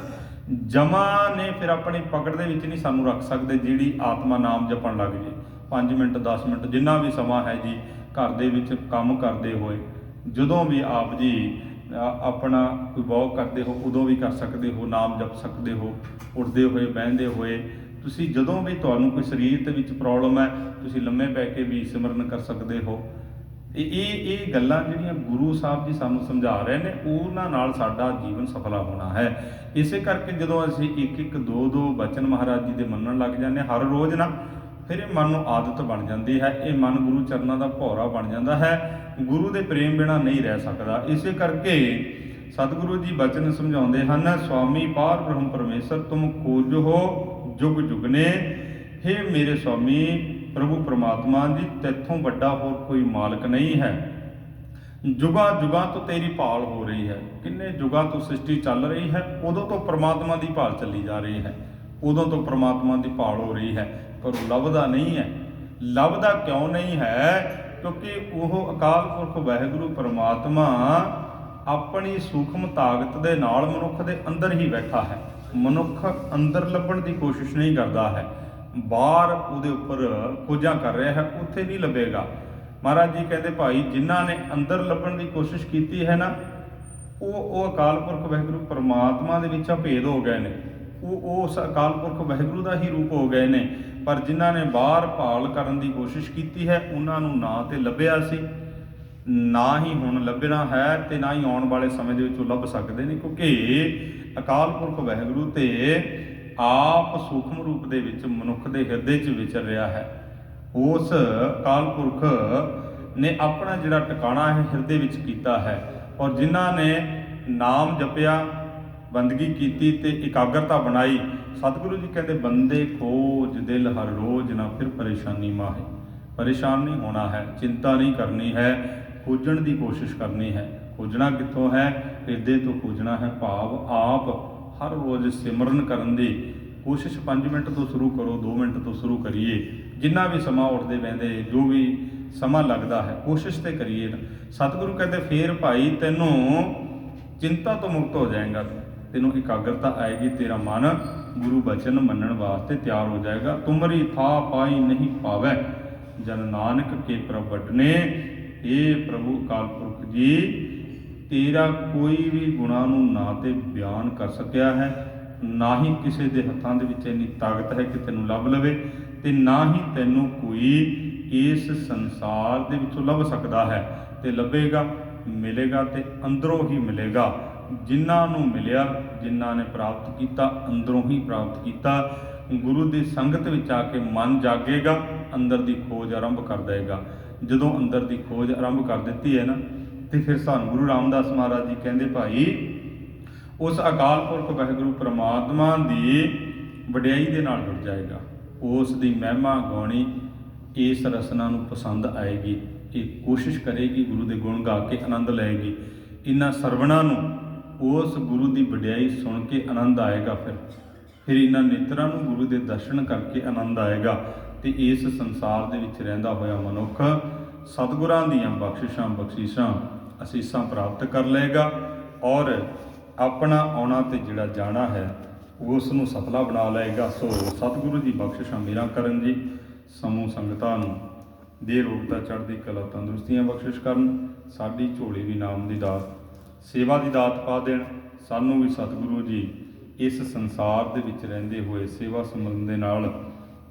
ਜਮਾਂ ਨੇ ਫਿਰ ਆਪਣੀ ਪਕੜ ਦੇ ਵਿੱਚ ਨਹੀਂ ਸਾਨੂੰ ਰੱਖ ਸਕਦੇ, ਜਿਹੜੀ ਆਤਮਾ ਨਾਮ ਜਪਣ ਲੱਗ ਜੇ। 5 ਮਿੰਟ 10 ਮਿੰਟ, ਜਿੰਨਾ ਵੀ ਸਮਾਂ ਹੈ ਜੀ, ਘਰ ਦੇ ਵਿੱਚ ਕੰਮ ਕਰਦੇ ਹੋਏ, ਜਦੋਂ ਵੀ ਆਪ ਜੀ ਆਪਣਾ ਕੋਈ ਵਾਕ ਕਰਦੇ ਹੋ, ਉਦੋਂ ਵੀ ਕਰ ਸਕਦੇ ਹੋ, ਨਾਮ ਜਪ ਸਕਦੇ ਹੋ, ਉੱਠਦੇ ਹੋਏ, ਬਹਿੰਦੇ ਹੋਏ, ਤੁਸੀਂ ਜਦੋਂ ਵੀ ਤੁਹਾਨੂੰ ਕੋਈ ਸਰੀਰ ਦੇ ਵਿੱਚ ਪ੍ਰੋਬਲਮ ਹੈ, ਤੁਸੀਂ ਲੰਮੇ ਪੈ ਕੇ ਵੀ ਸਿਮਰਨ ਕਰ ਸਕਦੇ ਹੋ। ਇਹ ਇਹ ਗੱਲਾਂ ਜਿਹੜੀਆਂ ਗੁਰੂ ਸਾਹਿਬ ਜੀ ਸਾਨੂੰ ਸਮਝਾ ਰਹੇ ਨੇ, ਉਹਨਾਂ ਨਾਲ ਸਾਡਾ ਜੀਵਨ ਸਫਲਾ ਹੋਣਾ ਹੈ। ਇਸੇ ਕਰਕੇ ਜਦੋਂ ਅਸੀਂ ਇੱਕ ਇੱਕ, ਦੋ ਦੋ ਬਚਨ ਮਹਾਰਾਜ ਜੀ ਦੇ ਮੰਨਣ ਲੱਗ ਜਾਂਦੇ ਹਾਂ, ਹਰ ਰੋਜ਼ ਨਾ, ਫਿਰ ਇਹ ਮਨ ਨੂੰ ਆਦਤ ਬਣ ਜਾਂਦੀ ਹੈ। ਇਹ ਮਨ ਗੁਰੂ ਚਰਨਾਂ ਦਾ ਭੌਰਾ ਬਣ ਜਾਂਦਾ ਹੈ। ਗੁਰੂ ਦੇ ਪ੍ਰੇਮ ਬਿਨਾ ਨਹੀਂ ਰਹਿ ਸਕਦਾ। ਇਸੇ ਕਰਕੇ ਸਤਿਗੁਰੂ ਜੀ ਬਚਨ ਸਮਝਾਉਂਦੇ ਹਨ ਸੁਆਮੀ ਪਾਰ ਬ੍ਰਹਮ ਪਰਮੇਸ਼ਰ, ਤੁਮ ਖੋਜੋ ਜੁਗ ਜੁਗ ਨੇ। हे ਮੇਰੇ ਸੁਆਮੀ ਪ੍ਰਭੂ ਪਰਮਾਤਮਾ ਜੀ, ਤੇਥੋਂ ਵੱਡਾ ਹੋਰ ਕੋਈ ਮਾਲਕ ਨਹੀਂ ਹੈ। ਜੁਗਾ ਜੁਗਾ ਤੋਂ ਤੇਰੀ ਭਾਲ ਹੋ ਰਹੀ ਹੈ। ਕਿੰਨੇ ਜੁਗਾ ਤੋਂ ਸ੍ਰਿਸ਼ਟੀ ਚੱਲ ਰਹੀ ਹੈ, ਉਦੋਂ ਤੋਂ ਪ੍ਰਮਾਤਮਾ ਦੀ ਭਾਲ ਚੱਲੀ ਜਾ ਰਹੀ ਹੈ। ਉਦੋਂ ਤੋਂ ਪ੍ਰਮਾਤਮਾ ਦੀ ਭਾਲ ਹੋ ਰਹੀ ਹੈ, ਪਰ ਉਹ ਲੱਭਦਾ ਨਹੀਂ ਹੈ। ਲੱਭਦਾ ਕਿਉਂ ਨਹੀਂ ਹੈ? ਕਿਉਂਕਿ ਉਹ ਅਕਾਲ ਪੁਰਖ ਵਾਹਿਗੁਰੂ ਪਰਮਾਤਮਾ ਆਪਣੀ ਸੂਖਮ ਤਾਕਤ ਦੇ ਨਾਲ ਮਨੁੱਖ ਦੇ ਅੰਦਰ ਹੀ ਬੈਠਾ ਹੈ। ਮਨੁੱਖ ਅੰਦਰ ਲੱਭਣ ਦੀ ਕੋਸ਼ਿਸ਼ ਨਹੀਂ ਕਰਦਾ ਹੈ। ਬਾਹਰ ਉਹਦੇ ਉੱਪਰ ਖੋਜਾਂ ਕਰ ਰਿਹਾ ਹੈ, ਉੱਥੇ ਨਹੀਂ ਲੱਭੇਗਾ। ਮਹਾਰਾਜ ਜੀ ਕਹਿੰਦੇ, ਭਾਈ, ਜਿਨ੍ਹਾਂ ਨੇ ਅੰਦਰ ਲੱਭਣ ਦੀ ਕੋਸ਼ਿਸ਼ ਕੀਤੀ ਹੈ ਨਾ, ਉਹ ਉਹ ਅਕਾਲ ਪੁਰਖ ਵਾਹਿਗੁਰੂ ਪਰਮਾਤਮਾ ਦੇ ਵਿੱਚ ਭੇਦ ਹੋ ਗਏ ਨੇ। ਉਹ ਉਹ ਉਸ ਅਕਾਲ ਪੁਰਖ ਵਾਹਿਗੁਰੂ ਦਾ ਹੀ ਰੂਪ ਹੋ ਗਏ ਨੇ। ਪਰ ਜਿਨ੍ਹਾਂ ਨੇ ਬਾਹਰ ਭਾਲ ਕਰਨ ਦੀ ਕੋਸ਼ਿਸ਼ ਕੀਤੀ ਹੈ, ਉਹਨਾਂ ਨੂੰ ਨਾ ਤੇ ਲੱਭਿਆ ਸੀ, ਨਾ ਹੀ ਹੁਣ ਲੱਭਣਾ ਹੈ ਤੇ ਨਾ ਹੀ ਆਉਣ ਵਾਲੇ ਸਮੇਂ ਦੇ ਵਿੱਚ ਉਹ ਲੱਭ ਸਕਦੇ ਨੇ। ਕਿਉਂਕਿ ਅਕਾਲ ਪੁਰਖ ਵਾਹਿਗੁਰੂ ਤੇ ਆਪ ਸੂਖਮ ਰੂਪ ਦੇ ਵਿੱਚ ਮਨੁੱਖ ਦੇ ਹਿਰਦੇ 'ਚ ਵਿਚਰ ਰਿਹਾ ਹੈ। ਉਸ ਕਾਲ ਪੁਰਖ ਨੇ ਆਪਣਾ ਜਿਹੜਾ ਟਿਕਾਣਾ ਹੈ ਹਿਰਦੇ ਵਿੱਚ ਕੀਤਾ ਹੈ ਔਰ ਜਿਨ੍ਹਾਂ ਨੇ ਨਾਮ ਜਪਿਆ, ਬੰਦਗੀ ਕੀਤੀ ਤੇ ਇਕਾਗਰਤਾ ਬਣਾਈ, ਸਤਿਗੁਰੂ ਜੀ ਕਹਿੰਦੇ, ਬੰਦੇ ਖੋਜ ਦਿਲ ਹਰ ਰੋਜ਼ ਨਾ ਫਿਰ ਪਰੇਸ਼ਾਨੀ ਮਾਹੇ। ਪਰੇਸ਼ਾਨ ਨਹੀਂ ਹੋਣਾ ਹੈ, ਚਿੰਤਾ ਨਹੀਂ ਕਰਨੀ ਹੈ, ਖੋਜਣ ਦੀ ਕੋਸ਼ਿਸ਼ ਕਰਨੀ ਹੈ। ਖੋਜਣਾ ਕਿੱਥੋਂ ਹੈ? ਹਿਰਦੇ ਤੋਂ ਖੋਜਣਾ ਹੈ ਭਾਵ ਆਪ ਹਰ ਰੋਜ਼ ਸਿਮਰਨ ਕਰਨ ਦੀ ਕੋਸ਼ਿਸ਼ 5 ਮਿੰਟ ਤੋਂ ਸ਼ੁਰੂ ਕਰੋ 2 ਮਿੰਟ ਤੋਂ ਸ਼ੁਰੂ ਕਰੀਏ। ਜਿੰਨਾ ਵੀ ਸਮਾਂ ਉੱਠਦੇ ਬਹਿੰਦੇ, ਜੋ ਵੀ ਸਮਾਂ ਲੱਗਦਾ ਹੈ, ਕੋਸ਼ਿਸ਼ ਤੇ ਕਰੀਏ। ਸਤਿਗੁਰੂ ਕਹਿੰਦੇ, ਫੇਰ ਭਾਈ ਤੈਨੂੰ ਚਿੰਤਾ ਤੋਂ ਮੁਕਤ ਹੋ ਜਾਏਗਾ। ਤੈਨੂੰ ਇਕਾਗਰਤਾ ਆਏਗੀ, ਤੇਰਾ ਮਨ ਗੁਰੂ ਬਚਨ ਮੰਨਣ ਵਾਸਤੇ ਤਿਆਰ ਹੋ ਜਾਏਗਾ। ਤੁਮਰੀ ਥਾ ਪਾਈ ਨਹੀਂ ਪਾਵੈ। ਜਨ ਨਾਨਕ ਕੇ ਪ੍ਰਵਟਨੇ ਇਹ ਪ੍ਰਭੂ ਅਕਾਲ ਪੁਰਖ ਜੀ ਤੇਰਾ ਕੋਈ ਵੀ ਗੁਣਾ ਨੂੰ ਨਾ ਤੇ ਬਿਆਨ ਕਰ ਸਕਿਆ ਹੈ, ਨਾ ਹੀ ਕਿਸੇ ਦੇ ਹੱਥਾਂ ਦੇ ਵਿੱਚ ਇੰਨੀ ਤਾਕਤ ਹੈ ਕਿ ਤੈਨੂੰ ਲੱਭ ਲਵੇ ਤੇ ਨਾ ਹੀ ਤੈਨੂੰ ਕੋਈ ਇਸ ਸੰਸਾਰ ਦੇ ਵਿੱਚੋਂ ਲੱਭ ਸਕਦਾ ਹੈ। ਤੇ ਲੱਭੇਗਾ, ਮਿਲੇਗਾ ਤੇ ਅੰਦਰੋਂ ਹੀ ਮਿਲੇਗਾ। ਜਿਨ੍ਹਾਂ ਨੂੰ ਮਿਲਿਆ, ਜਿਨ੍ਹਾਂ ਨੇ ਪ੍ਰਾਪਤ ਕੀਤਾ, ਅੰਦਰੋਂ ਹੀ ਪ੍ਰਾਪਤ ਕੀਤਾ। ਗੁਰੂ ਦੀ ਸੰਗਤ ਵਿੱਚ ਆ ਕੇ ਮਨ ਜਾਗੇਗਾ, ਅੰਦਰ ਦੀ ਖੋਜ ਆਰੰਭ ਕਰ ਦੇਗਾ। ਜਦੋਂ ਅੰਦਰ ਦੀ ਖੋਜ ਆਰੰਭ ਕਰ ਦਿੱਤੀ ਹੈ ਨਾ ਤੇ ਫਿਰ ਸਾਨੂੰ ਗੁਰੂ ਰਾਮਦਾਸ ਮਹਾਰਾਜ ਜੀ ਕਹਿੰਦੇ ਭਾਈ, ਉਸ ਅਕਾਲ ਪੁਰਖ ਵਾਹਿਗੁਰੂ ਪ੍ਰਮਾਤਮਾ ਦੀ ਵਡਿਆਈ ਦੇ ਨਾਲ ਜੁੜ ਜਾਏਗਾ। ਉਸ ਦੀ ਮਹਿਮਾ ਗਾਉਣੀ ਇਸ ਰਸਨਾ ਨੂੰ ਪਸੰਦ ਆਏਗੀ। ਇਹ ਕੋਸ਼ਿਸ਼ ਕਰੇਗੀ, ਗੁਰੂ ਦੇ ਗੁਣ ਗਾ ਕੇ ਆਨੰਦ ਲਏਗੀ। ਇਨ੍ਹਾਂ ਸਰਵਣਾ ਨੂੰ ਉਸ ਗੁਰੂ ਦੀ ਵਡਿਆਈ ਸੁਣ ਕੇ ਆਨੰਦ ਆਏਗਾ ਫਿਰ। ਫਿਰ ਇਹਨਾਂ ਨੇਤਰਾਂ ਨੂੰ ਗੁਰੂ ਦੇ ਦਰਸ਼ਨ ਕਰਕੇ ਆਨੰਦ ਆਏਗਾ ਤੇ ਇਸ ਸੰਸਾਰ ਦੇ ਵਿੱਚ ਰਹਿੰਦਾ ਹੋਇਆ ਮਨੁੱਖ ਸਤਿਗੁਰਾਂ ਦੀਆਂ ਬਖਸ਼ਿਸ਼ਾਂ ਬਖਸ਼ਿਸ਼ਾਂ ਅਸੀਸਾਂ ਪ੍ਰਾਪਤ ਕਰ ਲਏਗਾ ਔਰ ਆਪਣਾ ਆਉਣਾ ਤੇ ਜਿਹੜਾ ਜਾਣਾ ਹੈ ਉਸ ਨੂੰ ਸਫਲਾ ਬਣਾ ਲਏਗਾ। ਸੋ ਸਤਿਗੁਰੂ ਦੀ ਬਖਸ਼ਿਸ਼ਾਂ ਮੇਰਾ ਕਰਨ ਜੀ ਸਮੂਹ ਸੰਗਤਾਂ ਨੂੰ ਦੇ ਰੋਗਤਾ ਚੜ੍ਹਦੀ ਕਲਾ ਤੰਦਰੁਸਤੀਆਂ ਬਖਸ਼ਿਸ਼ ਕਰਨ। ਸਾਡੀ ਝੋਲੀ ਵੀ ਨਾਮ ਦੀ ਦਾਤ, ਸੇਵਾ ਦੀ ਦਾਤ ਪਾ ਦੇਣ। ਸਾਨੂੰ ਵੀ ਸਤਿਗੁਰੂ ਜੀ ਇਸ ਸੰਸਾਰ ਦੇ ਵਿੱਚ ਰਹਿੰਦੇ ਹੋਏ ਸੇਵਾ ਸੰਬੰਧ ਦੇ ਨਾਲ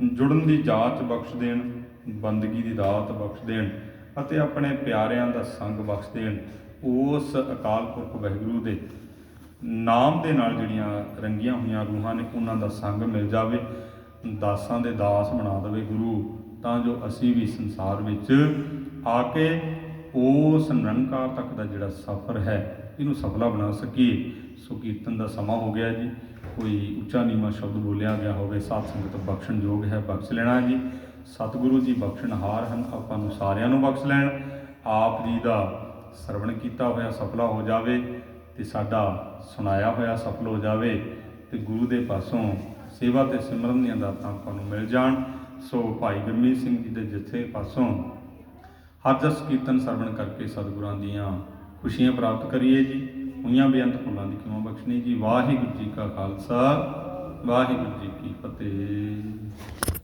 ਜੁੜਨ ਦੀ ਜਾਚ ਬਖਸ਼ ਦੇਣ, ਬੰਦਗੀ ਦੀ ਦਾਤ ਬਖਸ਼ ਦੇਣ। ਅਤੇ ਆਪਣੇ ਪਿਆਰਿਆਂ ਦਾ ਸੰਗ ਬਖਸ਼ ਦੇਣ। ਉਸ ਅਕਾਲ ਪੁਰਖ ਵਾਹਿਗੁਰੂ ਦੇ ਨਾਮ ਦੇ ਨਾਲ ਜਿਹੜੀਆਂ ਰੰਗੀਆਂ ਹੋਈਆਂ ਰੂਹਾਂ ਨੇ, ਉਹਨਾਂ ਦਾ ਸੰਗ ਮਿਲ ਜਾਵੇ, ਦਾਸਾਂ ਦੇ ਦਾਸ ਬਣਾ ਦੇਵੇ ਗੁਰੂ, ਤਾਂ ਜੋ ਅਸੀਂ ਵੀ ਸੰਸਾਰ ਵਿੱਚ ਆ ਕੇ ਉਸ ਨਿਰੰਕਾਰ ਤੱਕ ਦਾ ਜਿਹੜਾ ਸਫ਼ਰ ਹੈ, ਇਹਨੂੰ ਸਫਲਾ ਬਣਾ ਸਕੀਏ। ਸੋ ਕੀਰਤਨ ਦਾ ਸਮਾਂ ਹੋ ਗਿਆ ਜੀ। ਕੋਈ ਉੱਚਾ ਨੀਵਾਂ ਸ਼ਬਦ ਬੋਲਿਆ ਗਿਆ ਹੋਵੇ, ਸਾਧ ਸੰਗਤ ਬਖਸ਼ਣ ਯੋਗ ਹੈ, ਬਖਸ਼ ਲੈਣਾ ਜੀ। ਸਤਿਗੁਰੂ ਜੀ ਬਖਸ਼ਣਹਾਰ ਹਨ, ਆਪਾਂ ਨੂੰ ਸਾਰਿਆਂ ਨੂੰ ਬਖਸ਼ ਲੈਣ। ਆਪ ਜੀ ਦਾ ਸਰਵਣ ਕੀਤਾ ਹੋਇਆ ਸਫਲਾ ਹੋ ਜਾਵੇ ਤੇ ਸਾਡਾ ਸੁਣਾਇਆ ਹੋਇਆ ਸਫਲ ਹੋ ਜਾਵੇ ਤੇ ਗੁਰੂ ਦੇ ਪਾਸੋਂ ਸੇਵਾ ਤੇ ਸਿਮਰਨ ਦੀਆਂ ਦਾਤਾਂ ਆਪਾਂ ਨੂੰ ਮਿਲ ਜਾਣ। ਸੋ ਭਾਈ ਗੁਰਮੀਤ ਸਿੰਘ ਜੀ ਦੇ ਜਥੇ ਪਾਸੋਂ ਹਰ ਜਸ ਕੀਰਤਨ ਸਰਵਣ ਕਰਕੇ ਸਤਿਗੁਰਾਂ ਦੀਆਂ ਖੁਸ਼ੀਆਂ ਪ੍ਰਾਪਤ ਕਰੀਏ ਜੀ। ਹੋਈਆਂ ਬੇਅੰਤ ਫੁੱਲਾਂ ਦੀ ਕਿਮਾ ਬਖਸ਼ਣੀ ਜੀ? ਵਾਹਿਗੁਰੂ ਜੀ ਕਾ ਖਾਲਸਾ, ਵਾਹਿਗੁਰੂ ਜੀ ਕੀ ਫਤਿਹ।